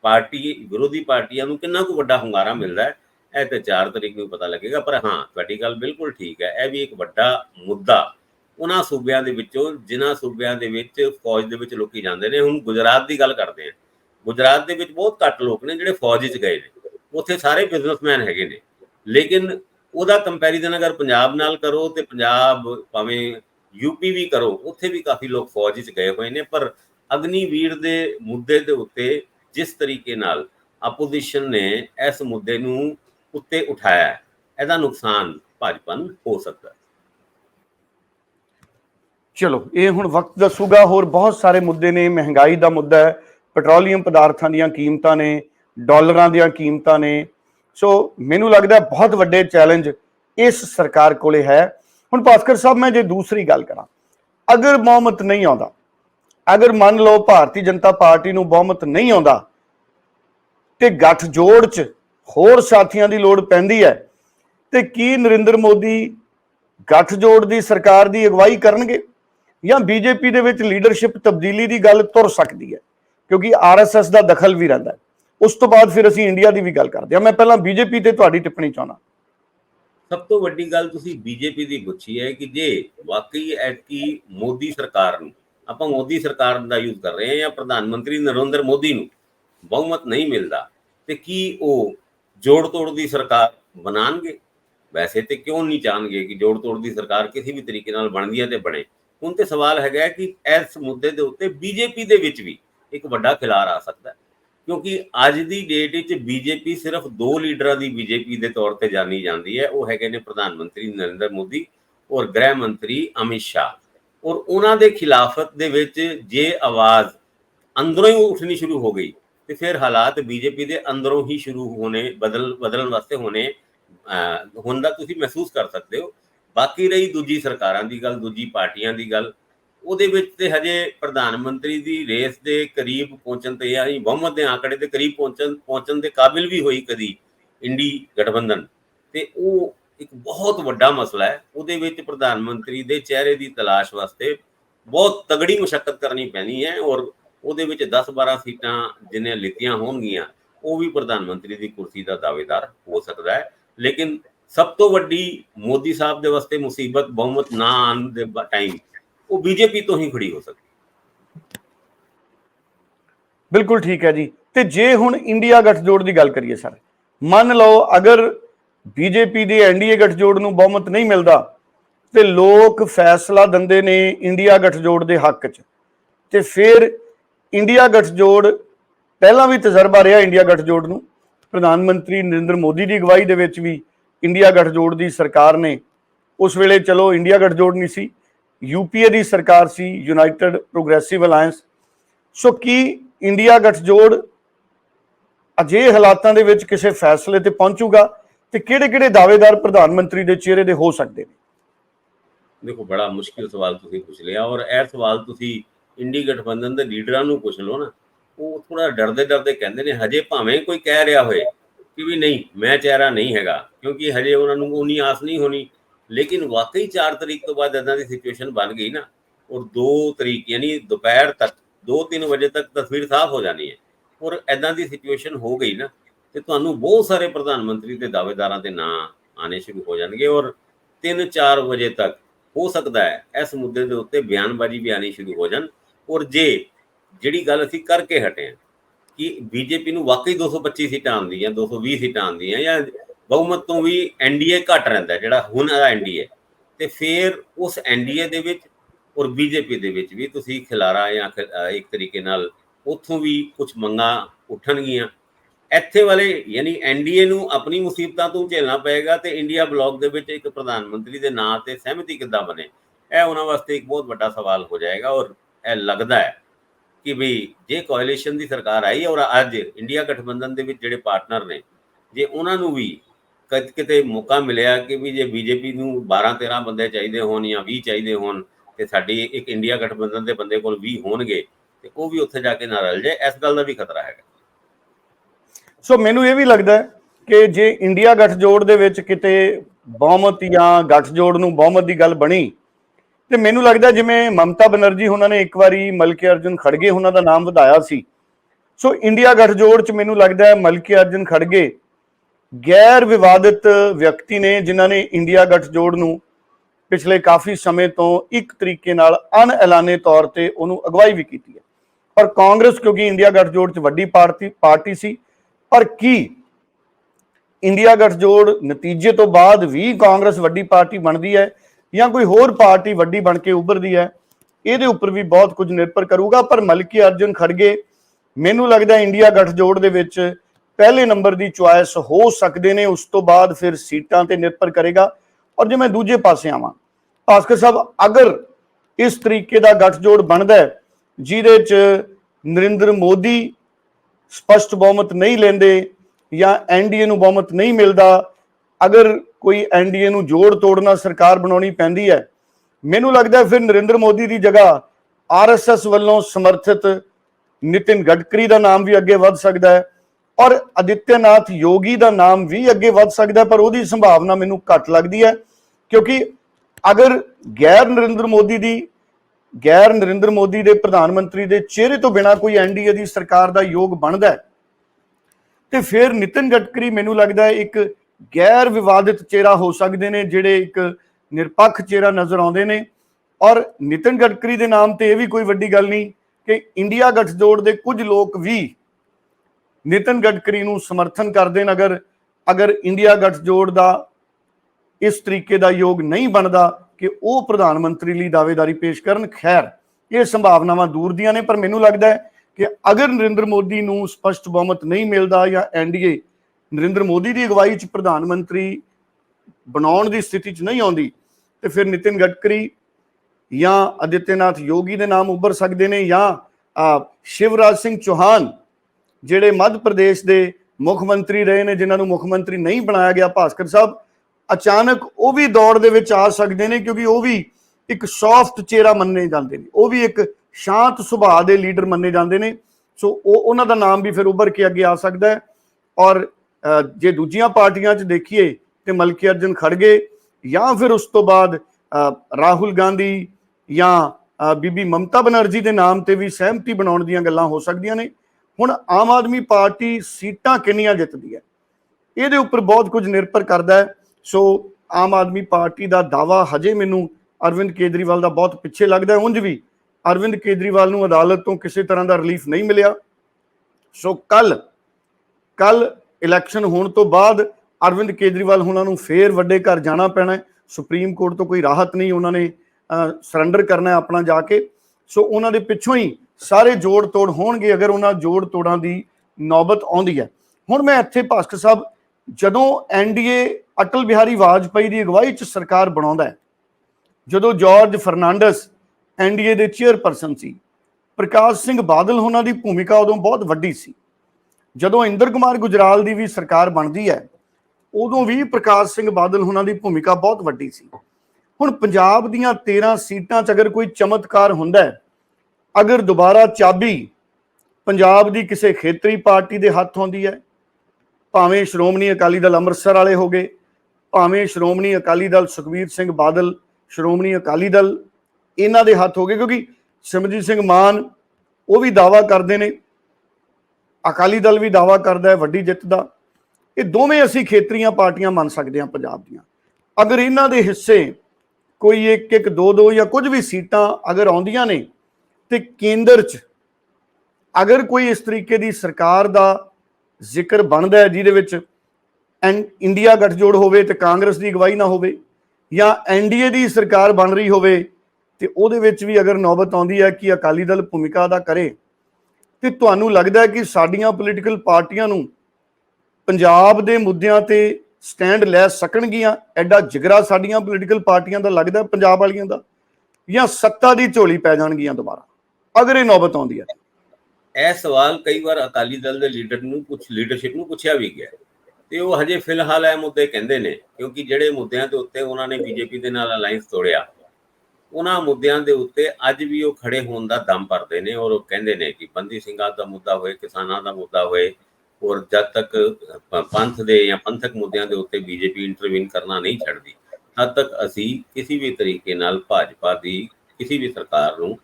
ਪਾਰਟੀ, ਵਿਰੋਧੀ ਪਾਰਟੀਆਂ ਨੂੰ ਕਿੰਨਾ ਕੁ ਵੱਡਾ ਹੁੰਗਾਰਾ ਮਿਲਦਾ ਹੈ, ਇਹ ਤੇ 4 ਤਰੀਕ ਨੂੰ ਪਤਾ ਲੱਗੇਗਾ। ਪਰ ਹਾਂ, ਤੁਹਾਡੀ ਗੱਲ ਬਿਲਕੁਲ ਠੀਕ ਹੈ, ਇਹ ਵੀ ਇੱਕ ਵੱਡਾ ਮੁੱਦਾ। ਉਹਨਾਂ ਸੂਬਿਆਂ ਦੇ ਵਿੱਚੋਂ, ਜਿਨ੍ਹਾਂ ਸੂਬਿਆਂ ਦੇ ਵਿੱਚ, ਫੌਜ ਦੇ ਵਿੱਚ ਲੋਕੀ ਜਾਂਦੇ ਨੇ, ਹੁਣ ਗੁਜਰਾਤ ਦੀ ਗੱਲ ਕਰਦੇ ਹਾਂ। ਗੁਜਰਾਤ ਦੇ ਵਿੱਚ ਬਹੁਤ ਘੱਟ ਲੋਕ ਨੇ ਜਿਹੜੇ ਫੌਜ 'ਚ ਗਏ ਨੇ। ਉੱਥੇ ਸਾਰੇ ਬਿਜ਼ਨਸਮੈਨ ਹੈਗੇ ਨੇ। ਲੇਕਿਨ ਉਹਦਾ ਕੰਪੈਰੀਜ਼ਨ ਅਗਰ ਪੰਜਾਬ ਨਾਲ ਕਰੋ ਤੇ ਪੰਜਾਬ ਭਾਵੇਂ ਯੂਪੀ ਵੀ ਕਰੋ, ਉੱਥੇ ਵੀ ਕਾਫੀ ਲੋਕ ਫੌਜ ਵਿੱਚ ਗਏ ਹੋਏ ਨੇ, ਪਰ ਅਗਨੀਵੀਰ ਦੇ ਮੁੱਦੇ ਦੇ ਉੱਤੇ ਜਿਸ ਤਰੀਕੇ ਨਾਲ ਆਪੋਜੀਸ਼ਨ ਨੇ ਇਸ ਮੁੱਦੇ ਨੂੰ ਉੱਤੇ ਉਠਾਇਆ, ਇਹਦਾ ਨੁਕਸਾਨ ਭਾਜਪਾ ਨੂੰ ਹੋ ਸਕਦਾ। ਚਲੋ, ਇਹ ਹੁਣ ਵਕਤ ਦੱਸੂਗਾ, ਹੋਰ ਬਹੁਤ ਸਾਰੇ ਮੁੱਦੇ ਨੇ, ਮਹਿੰਗਾਈ ਦਾ ਮੁੱਦਾ ਹੈ, ਪੈਟਰੋਲੀਅਮ ਪਦਾਰਥਾਂ ਦੀਆਂ ਕੀਮਤਾਂ ਨੇ, ਡਾਲਰਾਂ ਦੀਆਂ ਕੀਮਤਾਂ ਨੇ ਸੋ ਮੈਨੂੰ ਲੱਗਦਾ ਬਹੁਤ ਵੱਡੇ ਚੈਲੰਜ ਇਸ ਸਰਕਾਰ ਕੋਲੇ ਹੈ। ਹੁਣ ਭਾਸਕਰ ਸਾਹਿਬ, ਮੈਂ ਜੇ ਦੂਸਰੀ ਗੱਲ ਕਰਾਂ, ਅਗਰ ਬਹੁਮਤ ਨਹੀਂ ਆਉਂਦਾ, ਅਗਰ ਮੰਨ ਲਓ ਭਾਰਤੀ ਜਨਤਾ ਪਾਰਟੀ ਨੂੰ ਬਹੁਮਤ ਨਹੀਂ ਆਉਂਦਾ, ਤੇ ਗੱਠ ਜੋੜ 'ਚ ਹੋਰ ਸਾਥੀਆਂ ਦੀ ਲੋੜ ਪੈਂਦੀ ਹੈ, ਤੇ ਕੀ ਨਰਿੰਦਰ ਮੋਦੀ ਗੱਠ ਜੋੜ ਦੀ ਸਰਕਾਰ ਦੀ ਅਗਵਾਈ ਕਰਨਗੇ? ਜਾਂ ਬੀਜੇਪੀ ਦੇ ਵਿੱਚ ਲੀਡਰਸ਼ਿਪ ਤਬਦੀਲੀ ਦੀ ਗੱਲ ਤੁਰ ਸਕਦੀ ਹੈ, ਕਿਉਂਕਿ ਆਰਐਸਐਸ ਦਾ ਦਖਲ ਵੀ ਰਹਿੰਦਾ ਹੈ। ਉਸ ਤੋਂ ਬਾਅਦ ਫਿਰ ਅਸੀਂ ਇੰਡੀਆ ਦੀ ਵੀ ਗੱਲ ਕਰਦੇ ਹਾਂ। ਮੈਂ ਪਹਿਲਾਂ ਬੀਜੇਪੀ ਤੇ ਤੁਹਾਡੀ ਟਿੱਪਣੀ ਚਾਹਣਾ ਸਭ ਤੋਂ ਵੱਡੀ ਗੱਲ ਤੁਸੀਂ ਬੀਜੇਪੀ ਦੀ ਪੁੱਛੀ ਹੈ ਕਿ ਜੇ ਵਾਕਈ ਐਤਕੀ ਮੋਦੀ ਸਰਕਾਰ ਨੂੰ, ਆਪਾਂ ਮੋਦੀ ਸਰਕਾਰ ਦਾ ਯੂਜ਼ ਕਰ ਰਹੇ ਹਾਂ ਜਾਂ ਪ੍ਰਧਾਨ ਮੰਤਰੀ ਨਰਿੰਦਰ ਮੋਦੀ ਨੂੰ ਬਹੁਮਤ ਨਹੀਂ ਮਿਲਦਾ, ਤੇ ਕੀ ਉਹ ਜੋੜ ਤੋੜ ਦੀ ਸਰਕਾਰ ਬਣਾਣਗੇ? ਵੈਸੇ ਤੇ ਕਿਉਂ ਨਹੀਂ ਚਾਹਣਗੇ ਕਿ ਜੋੜ ਤੋੜ ਦੀ ਸਰਕਾਰ ਕਿਸੇ ਵੀ ਤਰੀਕੇ ਨਾਲ ਬਣਦੀ ਹੈ ਤੇ ਬਣੇ? ਹੁਣ ਤੇ ਸਵਾਲ ਹੈਗਾ ਕਿ ਇਸ ਮੁੱਦੇ ਦੇ ਉੱਤੇ ਬੀਜੇਪੀ ਦੇ ਵਿੱਚ ਵੀ ਇੱਕ ਵੱਡਾ ਖਿਲਾਰ ਆ ਸਕਦਾ ਹੈ। ਕਿਉਂਕਿ ਅੱਜ ਦੀ ਡੇਟ ਵਿੱਚ ਬੀਜੇਪੀ ਸਿਰਫ ਦੋ ਲੀਡਰਾਂ ਦੀ ਬੀਜੇਪੀ ਦੇ ਤੌਰ ਤੇ ਜਾਣੀ ਜਾਂਦੀ ਹੈ। ਉਹ ਹੈਗੇ ਨੇ ਪ੍ਰਧਾਨ ਮੰਤਰੀ ਨਰਿੰਦਰ ਮੋਦੀ ਔਰ ਗ੍ਰਹਿ ਮੰਤਰੀ ਅਮਿਤ ਸ਼ਾਹ। ਔਰ ਉਹਨਾਂ ਦੇ ਖਿਲਾਫਤ ਦੇ ਵਿੱਚ ਜੇ ਆਵਾਜ਼ ਅੰਦਰੋਂ ਹੀ ਉੱਠਣੀ ਸ਼ੁਰੂ ਹੋ ਗਈ ਤੇ ਫਿਰ ਹਾਲਾਤ ਬੀਜੇਪੀ ਦੇ ਅੰਦਰੋਂ ਹੀ ਸ਼ੁਰੂ ਹੋਣੇ ਬਦਲ ਬਦਲਣ ਵਾਸਤੇ ਹੋਣੇ ਅਹ, ਦਾ ਤੁਸੀਂ ਮਹਿਸੂਸ ਕਰ ਸਕਦੇ ਹੋ। ਬਾਕੀ ਰਹੀ ਦੂਜੀ ਸਰਕਾਰਾਂ ਦੀ ਗੱਲ ਦੂਜੀ ਪਾਰਟੀਆਂ ਦੀ ਗੱਲ। ਉਹਦੇ ਵਿੱਚ ਤੇ ਹਜੇ ਪ੍ਰਧਾਨ ਮੰਤਰੀ ਦੀ ਰੇਸ ਦੇ ਕਰੀਬ ਪਹੁੰਚਣ ਤੇ ਯਾਨੀ ਬਹੁਮਤ ਦੇ ਆંકੜੇ ਦੇ ਕਰੀਬ ਪਹੁੰਚਣ ਪਹੁੰਚਣ ਦੇ ਕਾਬਿਲ ਵੀ ਹੋਈ ਕਦੀ ਇੰਡੀ ਗਠਬੰਧਨ। ਤੇ ਉਹ ਇੱਕ ਬਹੁਤ ਵੱਡਾ ਮਸਲਾ ਹੈ, ਉਹਦੇ ਵਿੱਚ ਪ੍ਰਧਾਨ ਮੰਤਰੀ ਦੇ ਚਿਹਰੇ ਦੀ ਤਲਾਸ਼ ਵਾਸਤੇ ਬਹੁਤ ਤਗੜੀ ਮੁਸ਼ਕਲ ਕਰਨੀ ਪੈਣੀ ਹੈ ਔਰ ਉਹਦੇ ਵਿੱਚ 10-12 ਸੀਟਾਂ ਜਿਨੇ ਲਿੱਤੀਆਂ ਹੋਣਗੀਆਂ, ਉਹ ਵੀ ਪ੍ਰਧਾਨ ਮੰਤਰੀ ਦੀ ਕੁਰਸੀ ਦਾ ਦਾਅਵੇਦਾਰ ਹੋ ਸਕਦਾ ਹੈ। ਲੇਕਿਨ ਸਭ ਤੋਂ ਵੱਡੀ ਮੋਦੀ ਸਾਹਿਬ ਦੇ ਵਾਸਤੇ ਮੁਸੀਬਤ, ਬਹੁਮਤ ਨਾ ਆਉਣ ਦੇ ਟਾਈਮ ਉਹ ਬੀਜੇਪੀ ਤੋਂ ਹੀ ਖੜੀ ਹੋ ਸਕਦੀ। ਬਿਲਕੁਲ ਠੀਕ ਹੈ ਜੀ। ਤੇ ਜੇ ਹੁਣ ਇੰਡੀਆ ਗੱਠਜੋੜ ਦੀ ਗੱਲ ਕਰੀਏ ਸਰ, ਮੰਨ ਲਓ ਅਗਰ ਬੀਜੇਪੀ ਦੇ ਐਨਡੀਏ ਗੱਠਜੋੜ ਨੂੰ ਬਹੁਮਤ ਨਹੀਂ ਮਿਲਦਾ, ਤੇ ਲੋਕ ਫੈਸਲਾ ਦਿੰਦੇ ਨੇ ਇੰਡੀਆ ਗੱਠਜੋੜ ਦੇ ਹੱਕ 'ਚ। ਤੇ ਫਿਰ ਇੰਡੀਆ ਗੱਠਜੋੜ ਪਹਿਲਾਂ ਵੀ ਤਜਰਬਾ ਰਿਹਾ ਇੰਡੀਆ ਗੱਠਜੋੜ ਨੂੰ। ਪ੍ਰਧਾਨ ਮੰਤਰੀ ਨਰਿੰਦਰ ਮੋਦੀ ਦੀ ਅਗਵਾਈ ਦੇ ਵਿੱਚ ਵੀ ਇੰਡੀਆ ਗੱਠਜੋੜ ਦੀ ਸਰਕਾਰ ਨੇ ਉਸ ਵੇਲੇ ਚਲੋ ਇੰਡੀਆ ਗੱਠਜੋੜ ਨਹੀਂ ਸੀ। ਯੂਪੀਏ ਦੀ ਸਰਕਾਰ ਸੀ ਯੂਨਾਈਟਿਡ ਪ੍ਰੋਗਰੈਸਿਵ ਅਲਾਈਅੰਸ ਸੋ ਕੀ ਇੰਡੀਆ ਗੱਠਜੋੜ ਅਜੇ ਹਾਲਾਤਾਂ ਦੇ ਵਿੱਚ ਕਿਸੇ ਫੈਸਲੇ ਤੇ ਪਹੁੰਚੂਗਾ ਤੇ ਕਿਹੜੇ-ਕਿਹੜੇ ਦਾਅਵੇਦਾਰ ਪ੍ਰਧਾਨ ਮੰਤਰੀ ਦੇ ਚਿਹਰੇ ਦੇ ਹੋ ਸਕਦੇ ਨੇ? ਦੇਖੋ, ਬੜਾ ਮੁਸ਼ਕਿਲ ਸਵਾਲ ਤੁਸੀਂ ਪੁੱਛ ਲਿਆ ਔਰ ਇਹ ਸਵਾਲ ਤੁਸੀਂ ਇੰਡੀ ਗਠਬੰਧਨ ਦੇ ਲੀਡਰਾਂ ਨੂੰ ਪੁੱਛ ਲਓ ਨਾ, ਉਹ ਥੋੜਾ ਡਰਦੇ ਡਰਦੇ ਕਹਿੰਦੇ ਨੇ, ਹਜੇ ਭਾਵੇਂ ਕੋਈ ਕਹਿ ਰਿਹਾ ਹੋਏ ਕਿ ਵੀ ਨਹੀਂ, ਮੈਂ ਚਿਹਰਾ ਨਹੀਂ ਹੈਗਾ ਕਿਉਂਕਿ ਹਜੇ ਉਹਨਾਂ ਨੂੰ ਉਨੀ ਆਸ ਨਹੀਂ ਹੋਣੀ। ਲੇਕਿਨ ਵਾਕਈ 4 ਤਰੀਕ ਤੋਂ ਬਾਅਦ ਇਦਾਂ ਦੀ ਸਿਚੁਏਸ਼ਨ ਬਣ ਗਈ ਨਾ, ਔਰ 2 ਤਰੀਕ, ਯਾਨੀ ਦੁਪਹਿਰ ਤੱਕ 2-3 ਵਜੇ ਤੱਕ ਤਸਵੀਰ ਸਾਫ਼ ਹੋ ਜਾਣੀ ਹੈ। ਔਰ ਇਦਾਂ ਦੀ ਸਿਚੁਏਸ਼ਨ ਹੋ ਗਈ ਨਾ, ਤੇ ਤੁਹਾਨੂੰ ਬਹੁਤ ਸਾਰੇ ਪ੍ਰਧਾਨ ਮੰਤਰੀ ਦੇ ਦਾਅਵੇਦਾਰਾਂ ਦੇ ਨਾਂ ਆਣੇ ਸ਼ੁਰੂ ਹੋ ਜਾਣਗੇ, ਔਰ 3-4 ਵਜੇ ਤੱਕ ਹੋ ਸਕਦਾ ਹੈ ਇਸ ਮੁੱਦੇ ਦੇ ਉੱਤੇ ਬਿਆਨਬਾਜ਼ੀ ਵੀ ਆਣੀ ਸ਼ੁਰੂ ਹੋ ਜਾਣ। ਔਰ ਜੇ ਜਿਹੜੀ ਗੱਲ ਅਸੀਂ ਕਰਕੇ ਹਟੇ ਹਾਂ ਕਿ ਬੀਜੇਪੀ ਨੂੰ ਵਾਕਈ 225 ਸੀਟਾਂ ਆਉਂਦੀਆਂ 220 ਸੀਟਾਂ ਆਉਂਦੀਆਂ ਜਾਂ ਬਹੁਮਤ ਤੋਂ ਵੀ ਐਨਡੀਏ ਘੱਟ ਰਹਿੰਦਾ ਜਿਹੜਾ ਹੁਣ ਦਾ ਐਨਡੀਏ ਤੇ ਫਿਰ ਉਸ ਐਨਡੀਏ ਦੇ ਵਿੱਚ ਔਰ ਬੀਜੇਪੀ ਦੇ ਵਿੱਚ ਵੀ ਤੁਸੀਂ ਖਿਲਾਰਾ ਜਾਂ ਖਿ- ਇੱਕ ਤਰੀਕੇ ਨਾਲ ਉੱਥੋਂ ਵੀ ਕੁਝ ਮੰਗਾਂ ਉੱਠਣਗੀਆਂ। ਇੱਥੇ ਵਾਲੇ ਯਾਨੀ ਐਨਡੀਏ ਨੂੰ ਆਪਣੀ ਮੁਸੀਬਤਾਂ ਤੋਂ ਝੇਲਣਾ ਪਏਗਾ ਤੇ ਇੰਡੀਆ ਬਲੌਕ ਦੇ ਵਿੱਚ ਇੱਕ ਪ੍ਰਧਾਨ ਮੰਤਰੀ ਦੇ ਨਾਂ ਤੇ ਸਹਿਮਤੀ ਕਿੱਦਾਂ ਬਣੇ? ਇਹ ਉਹਨਾਂ ਵਾਸਤੇ ਇੱਕ ਬਹੁਤ ਵੱਡਾ ਸਵਾਲ ਹੋ ਜਾਏਗਾ ਔਰ ਇਹ ਲੱਗਦਾ ਹੈ ਕਿ ਵੀ ਜੇ ਕੋalition ਦੀ ਸਰਕਾਰ ਆਈ ਔਰ ਅੱਜ ਇੰਡੀਆ ਗਠਬੰਧਨ ਦੇ ਵਿੱਚ ਜਿਹੜੇ ਪਾਰਟਨਰ ਨੇ, ਜੇ ਉਹਨਾਂ ਨੂੰ ਵੀ ਕਦ ਕਿਤੇ ਮੌਕਾ ਮਿਲਿਆ ਕਿ ਵੀ ਜੇ ਬੀਜੇਪੀ ਨੂੰ 12 13 ਬੰਦੇ ਚਾਹੀਦੇ ਹੋਣ ਜਾਂ 20 ਚਾਹੀਦੇ ਹੋਣ ਤੇ ਸਾਡੀ ਇੱਕ ਇੰਡੀਆ ਗਠਬੰਧਨ ਦੇ ਬੰਦੇ ਕੋਲ 20 ਹੋਣਗੇ ਤੇ ਉਹ ਵੀ ਉੱਥੇ ਜਾ ਕੇ ਨਾ ਰਲ ਜਾਏ, ਇਸ ਗੱਲ ਦਾ ਵੀ ਖਤਰਾ ਹੈਗਾ। ਸੋ ਮੈਨੂੰ ਇਹ ਵੀ ਲੱਗਦਾ ਕਿ ਜੇ ਇੰਡੀਆ ਗੱਠਜੋੜ ਦੇ ਵਿੱਚ ਕਿਤੇ ਬਹੁਮਤ ਜਾਂ ਗੱਠਜੋੜ ਨੂੰ ਬਹੁਮਤ ਦੀ ਗੱਲ ਬਣੀ, ਤੇ ਮੈਨੂੰ ਲੱਗਦਾ ਜਿਵੇਂ ਮਮਤਾ ਬਨਰਜੀ ਉਹਨਾਂ ਨੇ ਇੱਕ ਵਾਰੀ ਮਲਕੇ ਅਰਜੁਨ ਖੜਗੇ, ਉਹਨਾਂ ਦਾ ਨਾਮ ਵਧਾਇਆ ਸੀ। ਸੋ ਇੰਡੀਆ ਗੱਠਜੋੜ ਚ ਮੈਨੂੰ ਲੱਗਦਾ ਹੈ ਮਲਕੇ ਅਰਜੁਨ ਖੜਗੇ ਗੈਰ ਵਿਵਾਦਿਤ ਵਿਅਕਤੀ ਨੇ ਜਿਨ੍ਹਾਂ ਨੇ ਇੰਡੀਆ ਗੱਠਜੋੜ ਨੂੰ ਪਿਛਲੇ ਕਾਫੀ ਸਮੇਂ ਤੋਂ ਇੱਕ ਤਰੀਕੇ ਨਾਲ ਅਣਐਲਾਨੇ ਤੌਰ ਤੇ ਉਹਨੂੰ ਅਗਵਾਈ ਵੀ ਕੀਤੀ ਹੈ। ਪਰ ਕਾਂਗਰਸ ਕਿਉਂਕਿ ਇੰਡੀਆ ਗੱਠਜੋੜ ਚ ਵੱਡੀ ਪਾਰਟੀ ਪਾਰਟੀ ਸੀ, ਪਰ ਕੀ ਇੰਡੀਆ ਗੱਠਜੋੜ ਨਤੀਜੇ ਤੋਂ ਬਾਅਦ ਵੀ ਕਾਂਗਰਸ ਵੱਡੀ ਪਾਰਟੀ ਬਣਦੀ ਹੈ ਜਾਂ ਕੋਈ ਹੋਰ ਪਾਰਟੀ ਵੱਡੀ ਬਣ ਕੇ ਉੱਭਰਦੀ ਹੈ, ਇਹਦੇ ਉੱਪਰ ਵੀ ਬਹੁਤ ਕੁਝ ਨਿਰਭਰ ਕਰੂਗਾ। ਪਰ ਮਲਕੀ ਅਰਜੁਨ ਖੜਗੇ, ਮੈਨੂੰ ਲੱਗਦਾ ਇੰਡੀਆ ਗੱਠਜੋੜ ਦੇ ਵਿੱਚ ਪਹਿਲੇ ਨੰਬਰ ਦੀ ਚੁਆਇਸ ਹੋ ਸਕਦੇ ਨੇ, ਉਸ ਤੋਂ ਬਾਅਦ ਫਿਰ ਸੀਟਾਂ ਤੇ ਨਿਰਭਰ ਕਰੇਗਾ। ਔਰ ਜੇ ਮੈਂ ਦੂਜੇ ਪਾਸੇ ਆਵਾਂ, ਭਾਸਕਰ ਸਾਹਿਬ, ਅਗਰ ਇਸ ਤਰੀਕੇ ਦਾ ਗੱਠਜੋੜ ਬਣਦਾ ਹੈ, ਜਿਹਦੇ ਚ ਨਰਿੰਦਰ ਮੋਦੀ ਸਪਸ਼ਟ ਬਹੁਮਤ ਨਹੀਂ ਲੈਂਦੇ ਜਾਂ ਐਨਡੀਏ ਨੂੰ ਬਹੁਮਤ ਨਹੀਂ ਮਿਲਦਾ, ਅਗਰ ਕੋਈ ਐਨਡੀਏ ਨੂੰ ਜੋੜ ਤੋੜਨਾ ਸਰਕਾਰ ਬਣਾਉਣੀ ਪੈਂਦੀ ਹੈ, ਮੈਨੂੰ ਲੱਗਦਾ ਫਿਰ ਨਰਿੰਦਰ ਮੋਦੀ ਦੀ ਜਗ੍ਹਾ ਆਰਐਸਐਸ ਵੱਲੋਂ ਸਮਰਥਿਤ ਨਿਤਿਨ ਗਡਕਰੀ ਦਾ ਨਾਮ ਵੀ ਅੱਗੇ ਵੱਧ ਸਕਦਾ ਹੈ। ਔਰ ਅਦਿੱਤਿਆਨਾਥ ਯੋਗੀ ਦਾ ਨਾਮ ਵੀ ਅੱਗੇ ਵੱਧ ਸਕਦਾ ਪਰ ਉਹਦੀ ਸੰਭਾਵਨਾ ਮੈਨੂੰ ਘੱਟ ਲੱਗਦੀ ਹੈ, ਕਿਉਂਕਿ ਅਗਰ ਗੈਰ ਨਰਿੰਦਰ ਮੋਦੀ ਦੀ, ਗੈਰ ਨਰਿੰਦਰ ਮੋਦੀ ਦੇ ਪ੍ਰਧਾਨ ਮੰਤਰੀ ਦੇ ਚਿਹਰੇ ਤੋਂ ਬਿਨਾ ਕੋਈ ਐਨਡੀਏ ਦੀ ਸਰਕਾਰ ਦਾ ਯੋਗ ਬਣਦਾ ਹੈ, ਤੇ ਫਿਰ ਨਿਤਿਨ ਗਡਕਰੀ ਮੈਨੂੰ ਲੱਗਦਾ ਹੈ ਇੱਕ ਗੈਰ ਵਿਵਾਦਿਤ ਚਿਹਰਾ ਹੋ ਸਕਦੇ ਨੇ, ਜਿਹੜੇ ਇੱਕ ਨਿਰਪੱਖ ਚਿਹਰਾ ਨਜ਼ਰ ਆਉਂਦੇ ਨੇ, ਔਰ ਨਿਤਿਨ ਗਡਕਰੀ ਦੇ ਨਾਮ ਤੇ ਇਹ ਵੀ ਕੋਈ ਵੱਡੀ ਗੱਲ ਨਹੀਂ ਕਿ ਇੰਡੀਆ ਗੱਠਜੋੜ ਦੇ ਕੁਝ ਲੋਕ ਵੀ ਨਿਤਿਨ ਗਡਕਰੀ ਨੂੰ ਸਮਰਥਨ ਕਰਦੇ ਨੇ, ਅਗਰ ਅਗਰ ਇੰਡੀਆ ਗੱਠਜੋੜ ਦਾ ਇਸ ਤਰੀਕੇ ਦਾ ਯੋਗ ਨਹੀਂ ਬਣਦਾ ਕਿ ਉਹ ਪ੍ਰਧਾਨ ਮੰਤਰੀ ਲਈ ਦਾਅਵੇਦਾਰੀ ਪੇਸ਼ ਕਰਨ, ਖੈਰ, ਇਹ ਸੰਭਾਵਨਾਵਾਂ ਦੂਰ ਦੀਆਂ ਨੇ, ਪਰ ਮੈਨੂੰ ਲੱਗਦਾ ਹੈ ਕਿ ਅਗਰ ਨਰਿੰਦਰ ਮੋਦੀ ਨੂੰ ਸਪਸ਼ਟ ਬਹੁਮਤ ਨਹੀਂ ਮਿਲਦਾ ਜਾਂ ਐਨਡੀਏ ਨਰਿੰਦਰ ਮੋਦੀ ਦੀ ਅਗਵਾਈ 'ਚ ਪ੍ਰਧਾਨ ਮੰਤਰੀ ਬਣਾਉਣ ਦੀ ਸਥਿਤੀ 'ਚ ਨਹੀਂ ਆਉਂਦੀ, ਤੇ ਫਿਰ ਨਿਤਿਨ ਗਡਕਰੀ ਜਾਂ ਅਦਿੱਤਿਆਨਾਥ ਯੋਗੀ ਦੇ ਨਾਮ ਉੱਭਰ ਸਕਦੇ ਨੇ ਜਾਂ ਸ਼ਿਵਰਾਜ ਸਿੰਘ ਚੌਹਾਨ ਜਿਹੜੇ ਮੱਧ ਪ੍ਰਦੇਸ਼ ਦੇ ਮੁੱਖ ਮੰਤਰੀ ਰਹੇ ਨੇ, ਜਿਨ੍ਹਾਂ ਨੂੰ ਮੁੱਖ ਮੰਤਰੀ ਨਹੀਂ ਬਣਾਇਆ ਗਿਆ, ਭਾਸਕਰ ਸਾਹਿਬ, ਅਚਾਨਕ ਉਹ ਵੀ ਦੌੜ ਦੇ ਵਿੱਚ ਆ ਸਕਦੇ ਨੇ, ਕਿਉਂਕਿ ਉਹ ਵੀ ਇੱਕ ਸੌਫਟ ਚਿਹਰਾ ਮੰਨੇ ਜਾਂਦੇ ਨੇ। ਉਹ ਵੀ ਇੱਕ ਸ਼ਾਂਤ ਸੁਭਾਅ ਦੇ ਲੀਡਰ ਮੰਨੇ ਜਾਂਦੇ ਨੇ। ਸੋ ਉਹ, ਉਹਨਾਂ ਦਾ ਨਾਮ ਵੀ ਫਿਰ ਉੱਭਰ ਕੇ ਅੱਗੇ ਆ ਸਕਦਾ ਹੈ। ਔਰ ਜੇ ਦੂਜੀਆਂ ਪਾਰਟੀਆਂ 'ਚ ਦੇਖੀਏ ਤੇ ਮਲਕੀ ਅਰਜਨ ਖੜਗੇ ਜਾਂ ਫਿਰ ਉਸ ਤੋਂ ਬਾਅਦ ਰਾਹੁਲ ਗਾਂਧੀ ਜਾਂ ਬੀਬੀ ਮਮਤਾ ਬਨਰਜੀ ਦੇ ਨਾਮ ਤੇ ਵੀ ਸਹਿਮਤੀ ਬਣਾਉਣ ਦੀਆਂ ਗੱਲਾਂ ਹੋ ਸਕਦੀਆਂ ਨੇ। ਹੁਣ ਆਮ ਆਦਮੀ ਪਾਰਟੀ ਸੀਟਾਂ ਕਿੰਨੀਆਂ ਜਿੱਤਦੀ ਹੈ? ਇਹਦੇ ਉੱਪਰ ਬਹੁਤ ਕੁਝ ਨਿਰਭਰ ਕਰਦਾ ਹੈ। ਸੋ ਆਮ ਆਦਮੀ ਪਾਰਟੀ ਦਾ ਦਾਵਾ ਹਜੇ ਮੈਨੂੰ ਅਰਵਿੰਦ ਕੇਜਰੀਵਾਲ ਦਾ ਬਹੁਤ ਪਿੱਛੇ ਲੱਗਦਾ ਉਂਝ ਵੀ ਅਰਵਿੰਦ ਕੇਜਰੀਵਾਲ ਨੂੰ ਅਦਾਲਤ ਤੋਂ ਕਿਸੇ ਤਰ੍ਹਾਂ ਦਾ ਰਿਲੀਫ ਨਹੀਂ ਮਿਲਿਆ। ਸੋ ਕੱਲ ਕੱਲ ਇਲੈਕਸ਼ਨ ਹੋਣ ਤੋਂ ਬਾਅਦ ਅਰਵਿੰਦ ਕੇਜਰੀਵਾਲ ਉਹਨਾਂ ਨੂੰ ਫੇਰ ਵੱਡੇ ਘਰ ਜਾਣਾ ਪੈਣਾ ਸੁਪਰੀਮ ਕੋਰਟ ਤੋਂ ਕੋਈ ਰਾਹਤ ਨਹੀਂ ਉਹਨਾਂ ਨੇ ਸਰੈਂਡਰ ਕਰਨਾ ਆਪਣਾ ਜਾ ਕੇ। ਸੋ ਉਹਨਾਂ ਦੇ ਪਿੱਛੋਂ ਹੀ ਸਾਰੇ ਜੋੜ ਤੋੜ ਹੋਣਗੇ ਅਗਰ ਉਹਨਾਂ ਜੋੜ ਤੋੜਾਂ ਦੀ ਨੌਬਤ ਆਉਂਦੀ ਹੈ। ਹੁਣ ਮੈਂ ਇੱਥੇ ਭਾਸਕਰ ਸਾਹਿਬ, ਜਦੋਂ ਐਨਡੀਏ ਅਟਲ ਬਿਹਾਰੀ ਵਾਜਪਾਈ ਦੀ ਅਗਵਾਈ 'ਚ ਸਰਕਾਰ ਬਣਾਉਂਦਾ ਹੈ, ਜਦੋਂ ਜਾਰਜ ਫਰਨਾਂਡਸ ਐਨਡੀਏ ਦੇ ਚੇਅਰਪਰਸਨ ਸੀ, ਪ੍ਰਕਾਸ਼ ਸਿੰਘ ਬਾਦਲ ਉਹਨਾਂ ਦੀ ਭੂਮਿਕਾ ਉਦੋਂ ਬਹੁਤ ਵੱਡੀ ਸੀ। ਜਦੋਂ ਇੰਦਰ ਕੁਮਾਰ ਗੁਜਰਾਲ ਦੀ ਵੀ ਸਰਕਾਰ ਬਣਦੀ ਹੈ, ਉਦੋਂ ਵੀ ਪ੍ਰਕਾਸ਼ ਸਿੰਘ ਬਾਦਲ ਉਹਨਾਂ ਦੀ ਭੂਮਿਕਾ ਬਹੁਤ ਵੱਡੀ ਸੀ। ਹੁਣ ਪੰਜਾਬ ਦੀਆਂ 13 ਸੀਟਾਂ 'ਚ ਅਗਰ ਕੋਈ ਚਮਤਕਾਰ ਹੁੰਦਾ ਹੈ ਅਗਰ ਦੁਬਾਰਾ ਚਾਬੀ ਪੰਜਾਬ ਦੀ ਕਿਸੇ ਖੇਤਰੀ ਪਾਰਟੀ ਦੇ ਹੱਥ ਆਉਂਦੀ ਹੈ, ਭਾਵੇਂ ਸ਼੍ਰੋਮਣੀ ਅਕਾਲੀ ਦਲ ਅੰਮ੍ਰਿਤਸਰ ਵਾਲੇ ਹੋ ਗਏ, ਭਾਵੇਂ ਸ਼੍ਰੋਮਣੀ ਅਕਾਲੀ ਦਲ ਸੁਖਬੀਰ ਸਿੰਘ ਬਾਦਲ, ਸ਼੍ਰੋਮਣੀ ਅਕਾਲੀ ਦਲ ਇਹਨਾਂ ਦੇ ਹੱਥ ਹੋ ਗਏ, ਕਿਉਂਕਿ ਸਿਮਰਜੀਤ ਸਿੰਘ ਮਾਨ ਉਹ ਵੀ ਦਾਵਾ ਕਰਦੇ ਨੇ, ਅਕਾਲੀ ਦਲ ਵੀ ਦਾਵਾ ਕਰਦਾ ਹੈ ਵੱਡੀ ਜਿੱਤ ਦਾ। ਇਹ ਦੋਵੇਂ ਅਸੀਂ ਖੇਤਰੀਆਂ ਪਾਰਟੀਆਂ ਮੰਨ ਸਕਦੇ ਹਾਂ ਪੰਜਾਬ ਦੀਆਂ। ਅਗਰ ਇਹਨਾਂ ਦੇ ਹਿੱਸੇ ਕੋਈ ਇੱਕ ਇੱਕ ਦੋ ਦੋ ਜਾਂ ਕੁਝ ਵੀ ਸੀਟਾਂ ਅਗਰ ਆਉਂਦੀਆਂ ਨੇ ਤੇ ਕੇਂਦਰ 'ਚ ਅਗਰ ਕੋਈ ਇਸ ਤਰੀਕੇ ਦੀ ਸਰਕਾਰ ਦਾ ਜ਼ਿਕਰ ਬਣਦਾ ਹੈ ਜਿਹਦੇ ਵਿੱਚ ਐਨ ਇੰਡੀਆ ਗੱਠਜੋੜ ਹੋਵੇ ਤੇ ਕਾਂਗਰਸ ਦੀ ਅਗਵਾਈ ਨਾ ਹੋਵੇ ਜਾਂ ਐਨਡੀਏ ਦੀ ਸਰਕਾਰ ਬਣ ਰਹੀ ਹੋਵੇ ਤੇ ਉਹਦੇ ਵਿੱਚ ਵੀ ਅਗਰ ਨੌਬਤ ਆਉਂਦੀ ਹੈ ਕਿ ਅਕਾਲੀ ਦਲ ਭੂਮਿਕਾ ਅਦਾ ਕਰੇ, ਤੇ ਤੁਹਾਨੂੰ ਲੱਗਦਾ ਹੈ ਕਿ ਸਾਡੀਆਂ ਪੋਲੀਟੀਕਲ ਪਾਰਟੀਆਂ ਨੂੰ ਪੰਜਾਬ ਦੇ ਮੁੱਦਿਆਂ ਤੇ ਸਟੈਂਡ ਲੈ ਸਕਣਗੀਆਂ? ਐਡਾ ਜਿਗਰਾ ਸਾਡੀਆਂ ਪੋਲੀਟੀਕਲ ਪਾਰਟੀਆਂ ਦਾ ਲੱਗਦਾ ਪੰਜਾਬ ਵਾਲੀਆਂ ਦਾ? ਜਾਂ ਸੱਤਾ ਦੀ ਝੋਲੀ ਪੈ ਜਾਣਗੀਆਂ ਦੁਬਾਰਾ? ਅਗਰ ਇਹ ਨੌਬਤ ਆਉਂਦੀ ਹੈ। ਇਹ ਸਵਾਲ ਕਈ ਵਾਰ ਅਕਾਲੀ ਦਲ ਦੇ ਲੀਡਰ ਨੂੰ ਕੁਝ ਲੀਡਰਸ਼ਿਪ ਨੂੰ ਪੁੱਛਿਆ ਵੀ ਗਿਆ। ਤੇ ਉਹ ਹਜੇ ਫਿਲਹਾਲ ਇਹ ਮੁੱਦੇ ਕਹਿੰਦੇ ਨੇ, ਕਿਉਂਕਿ ਜਿਹੜੇ ਮੁੱਦਿਆਂ ਦੇ ਉੱਤੇ ਉਹਨਾਂ ਨੇ ਬੀਜੇਪੀ ਦੇ ਨਾਲ ਅਲਾਈਅੰਸ ਤੋੜਿਆ, ਉਹਨਾਂ ਮੁੱਦਿਆਂ ਦੇ ਉੱਤੇ ਅੱਜ ਵੀ ਉਹ ਖੜੇ ਹੋਣ ਦਾ ਦਮ ਭਰਦੇ ਨੇ ਔਰ ਉਹ ਕਹਿੰਦੇ ਨੇ ਕਿ ਬੰਦੀ ਸਿੰਘਾਂ ਦਾ ਮੁੱਦਾ ਹੋਏ, ਕਿਸਾਨਾਂ ਦਾ ਮੁੱਦਾ ਹੋਏ, ਔਰ ਜਦ ਤੱਕ ਪੰਥ ਦੇ ਜਾਂ ਪੰਥਕ ਮੁੱਦਿਆਂ ਦੇ ਉੱਤੇ ਬੀਜੇਪੀ ਇੰਟਰਵਿਨ ਕਰਨਾ ਨਹੀਂ ਛੱਡਦੀ, ਤਦ ਤੱਕ ਅਸੀਂ ਕਿਸੇ ਵੀ ਤਰੀਕੇ ਨਾਲ ਭਾਜਪਾ ਦੀ, ਕਿਸੇ ਵੀ ਸਰਕਾਰ ਨੂੰ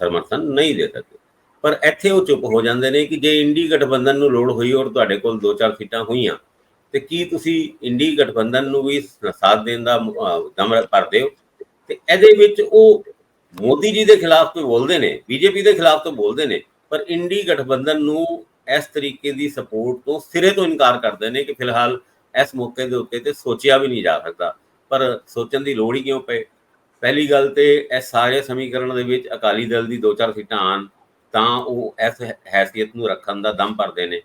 ਸਮਰਥਨ ਨਹੀਂ ਦੇ ਸਕਦੇ ਪਰ ਇੱਥੇ ਉਹ ਚੁੱਪ ਹੋ ਜਾਂਦੇ ਨੇ ਕਿ ਜੇ ਇੰਡੀ ਗਠਬੰਧਨ ਨੂੰ ਲੋੜ ਹੋਈ ਔਰ ਤੁਹਾਡੇ ਕੋਲ ਦੋ ਚਾਰ ਸੀਟਾਂ ਹੋਈਆਂ, ਤੇ ਕੀ ਤੁਸੀਂ ਇੰਡੀ ਗਠਬੰਧਨ ਨੂੰ ਵੀ ਸਾਥ ਦੇਣ ਦਾ ਦਮ ਭਰਦੇ ਹੋ? ਤੇ ਇਹਦੇ ਵਿੱਚ ਉਹ ਮੋਦੀ ਜੀ ਦੇ ਖਿਲਾਫ ਕੋਈ ਬੋਲਦੇ ਨੇ, ਬੀਜੇਪੀ ਦੇ ਖਿਲਾਫ ਤੋਂ ਬੋਲਦੇ ਨੇ, ਪਰ ਇੰਡੀ ਗਠਬੰਧਨ ਨੂੰ ਇਸ ਤਰੀਕੇ ਦੀ ਸਪੋਰਟ ਤੋਂ ਸਿਰੇ ਤੋਂ ਇਨਕਾਰ ਕਰਦੇ ਨੇ ਕਿ ਫਿਲਹਾਲ ਇਸ ਮੌਕੇ ਦੇ ਉੱਤੇ ਤੇ ਸੋਚਿਆ ਵੀ ਨਹੀਂ ਜਾ ਸਕਦਾ। ਪਰ ਸੋਚਣ ਦੀ ਲੋੜ ਹੀ ਕਿਉਂ ਪਏ? ਪਹਿਲੀ ਗੱਲ ਤੇ ਇਹ ਸਾਰੇ ਸਮੀਕਰਨ ਦੇ ਵਿੱਚ ਅਕਾਲੀ ਦਲ ਦੀ ਦੋ ਚਾਰ ਸੀਟਾਂ ਆਣ ਤਾਂ ਉਹ ਇਸ ਹੈਸੀਅਤ ਨੂੰ ਰੱਖਣ ਦਾ ਦਮ ਭਰਦੇ ਨੇ।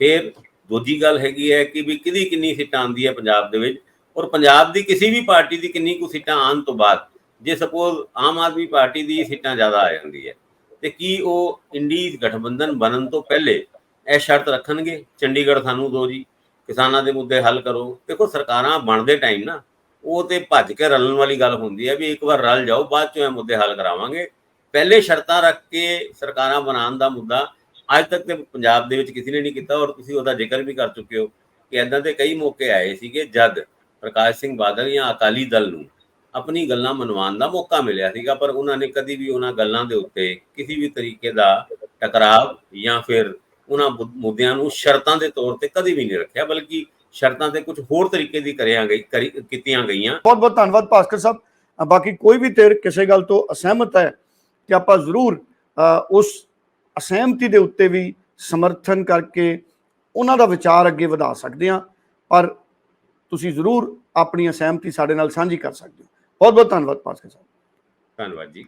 ਫਿਰ ਦੂਜੀ ਗੱਲ ਹੈਗੀ ਹੈ ਕਿ ਵੀ ਕਿਹਦੀ ਕਿੰਨੀ ਸੀਟਾਂ ਆਉਂਦੀ ਹੈ ਪੰਜਾਬ ਦੇ ਵਿੱਚ, ਔਰ ਪੰਜਾਬ ਦੀ ਕਿਸੇ ਵੀ ਪਾਰਟੀ ਦੀ ਕਿੰਨੀ ਕੁ ਸੀਟਾਂ ਆਉਣ ਤੋਂ ਬਾਅਦ, ਜੇ ਸਪੋਜ਼ ਆਮ ਆਦਮੀ ਪਾਰਟੀ ਦੀ ਸੀਟਾਂ ਜ਼ਿਆਦਾ ਆ ਜਾਂਦੀ ਹੈ, ਤੇ ਕੀ ਉਹ ਇੰਡੀ ਗਠਬੰਧਨ ਬਣਨ ਤੋਂ ਪਹਿਲੇ ਇਹ ਸ਼ਰਤ ਰੱਖਣਗੇ? ਚੰਡੀਗੜ੍ਹ ਸਾਨੂੰ ਦਿਓ ਜੀ, ਕਿਸਾਨਾਂ ਦੇ ਮੁੱਦੇ ਹੱਲ ਕਰੋ। ਦੇਖੋ ਸਰਕਾਰਾਂ ਬਣਦੇ ਟਾਈਮ ਨਾ ਉਹ ਤੇ ਭੱਜ ਕੇ ਰਲਣ ਵਾਲੀ ਗੱਲ ਹੁੰਦੀ ਹੈ ਵੀ ਇੱਕ ਵਾਰ ਰਲ ਜਾਓ, ਬਾਅਦ ਚੋਂ ਇਹ ਮੁੱਦੇ ਹੱਲ ਕਰਾਵਾਂਗੇ। ਪਹਿਲੇ ਸ਼ਰਤਾਂ ਰੱਖ ਕੇ ਸਰਕਾਰਾਂ ਬਣਾਉਣ ਦਾ ਮੁੱਦਾ ਅੱਜ ਤੱਕ ਤੇ ਪੰਜਾਬ ਦੇ ਵਿੱਚ ਕਿਸੇ ਨੇ ਨਹੀਂ ਕੀਤਾ ਔਰ ਤੁਸੀਂ ਉਹਦਾ ਜ਼ਿਕਰ ਵੀ ਕਰ ਚੁੱਕੇ ਹੋ ਕਿ ਇਦਾਂ ਦੇ ਕਈ ਮੌਕੇ ਆਏ ਸੀਗੇ ਜਦ ਪ੍ਰਕਾਸ਼ ਸਿੰਘ ਬਾਦਲ ਜਾਂ ਅਕਾਲੀ ਦਲ ਨੂੰ ਆਪਣੀ ਗੱਲਾਂ ਮਨਵਾਉਣ ਦਾ ਮੌਕਾ ਮਿਲਿਆ ਸੀਗਾ, ਪਰ ਉਹਨਾਂ ਨੇ ਕਦੀ ਵੀ ਉਹਨਾਂ ਗੱਲਾਂ ਦੇ ਉੱਤੇ ਕਿਸੇ ਵੀ ਤਰੀਕੇ ਦਾ ਟਕਰਾਵ ਜਾਂ ਫਿਰ ਉਹਨਾਂ ਮੁ- ਮੁੱਦਿਆਂ ਨੂੰ ਸ਼ਰਤਾਂ ਦੇ ਤੌਰ ਤੇ ਕਦੀ ਵੀ ਨਹੀਂ ਰੱਖਿਆ, ਬਲਕਿ ਸ਼ਰਤਾਂ ਤੇ ਕੁਝ ਹੋਰ ਤਰੀਕੇ ਦੀ ਕਰਿਆ ਗਈ ਕੀਤੀਆਂ ਗਈਆਂ। ਬਹੁਤ ਬਹੁਤ ਧੰਨਵਾਦ ਭਾਸਕਰ ਸਾਹਿਬ। ਬਾਕੀ ਕੋਈ ਵੀ ਧਿਰ ਕਿਸੇ ਗੱਲ ਤੋਂ ਅਸਹਿਮਤ ਹੈ ਕਿ ਆਪਾਂ ਜ਼ਰੂਰ ਉਸ ਅਸਹਿਮਤੀ ਦੇ ਉੱਤੇ ਵੀ ਸਮਰਥਨ ਕਰਕੇ ਉਹਨਾਂ ਦਾ ਵਿਚਾਰ ਅੱਗੇ ਵਧਾ ਸਕਦੇ ਹਾਂ। ਪਰ ਤੁਸੀਂ ਜ਼ਰੂਰ ਆਪਣੀ ਅਸਹਿਮਤੀ ਸਾਡੇ ਨਾਲ ਸਾਂਝੀ ਕਰ ਸਕਦੇ ਹੋ। ਬਹੁਤ ਬਹੁਤ ਧੰਨਵਾਦ ਭਾਸਕਰ ਸਾਹਿਬ। ਧੰਨਵਾਦ ਜੀ।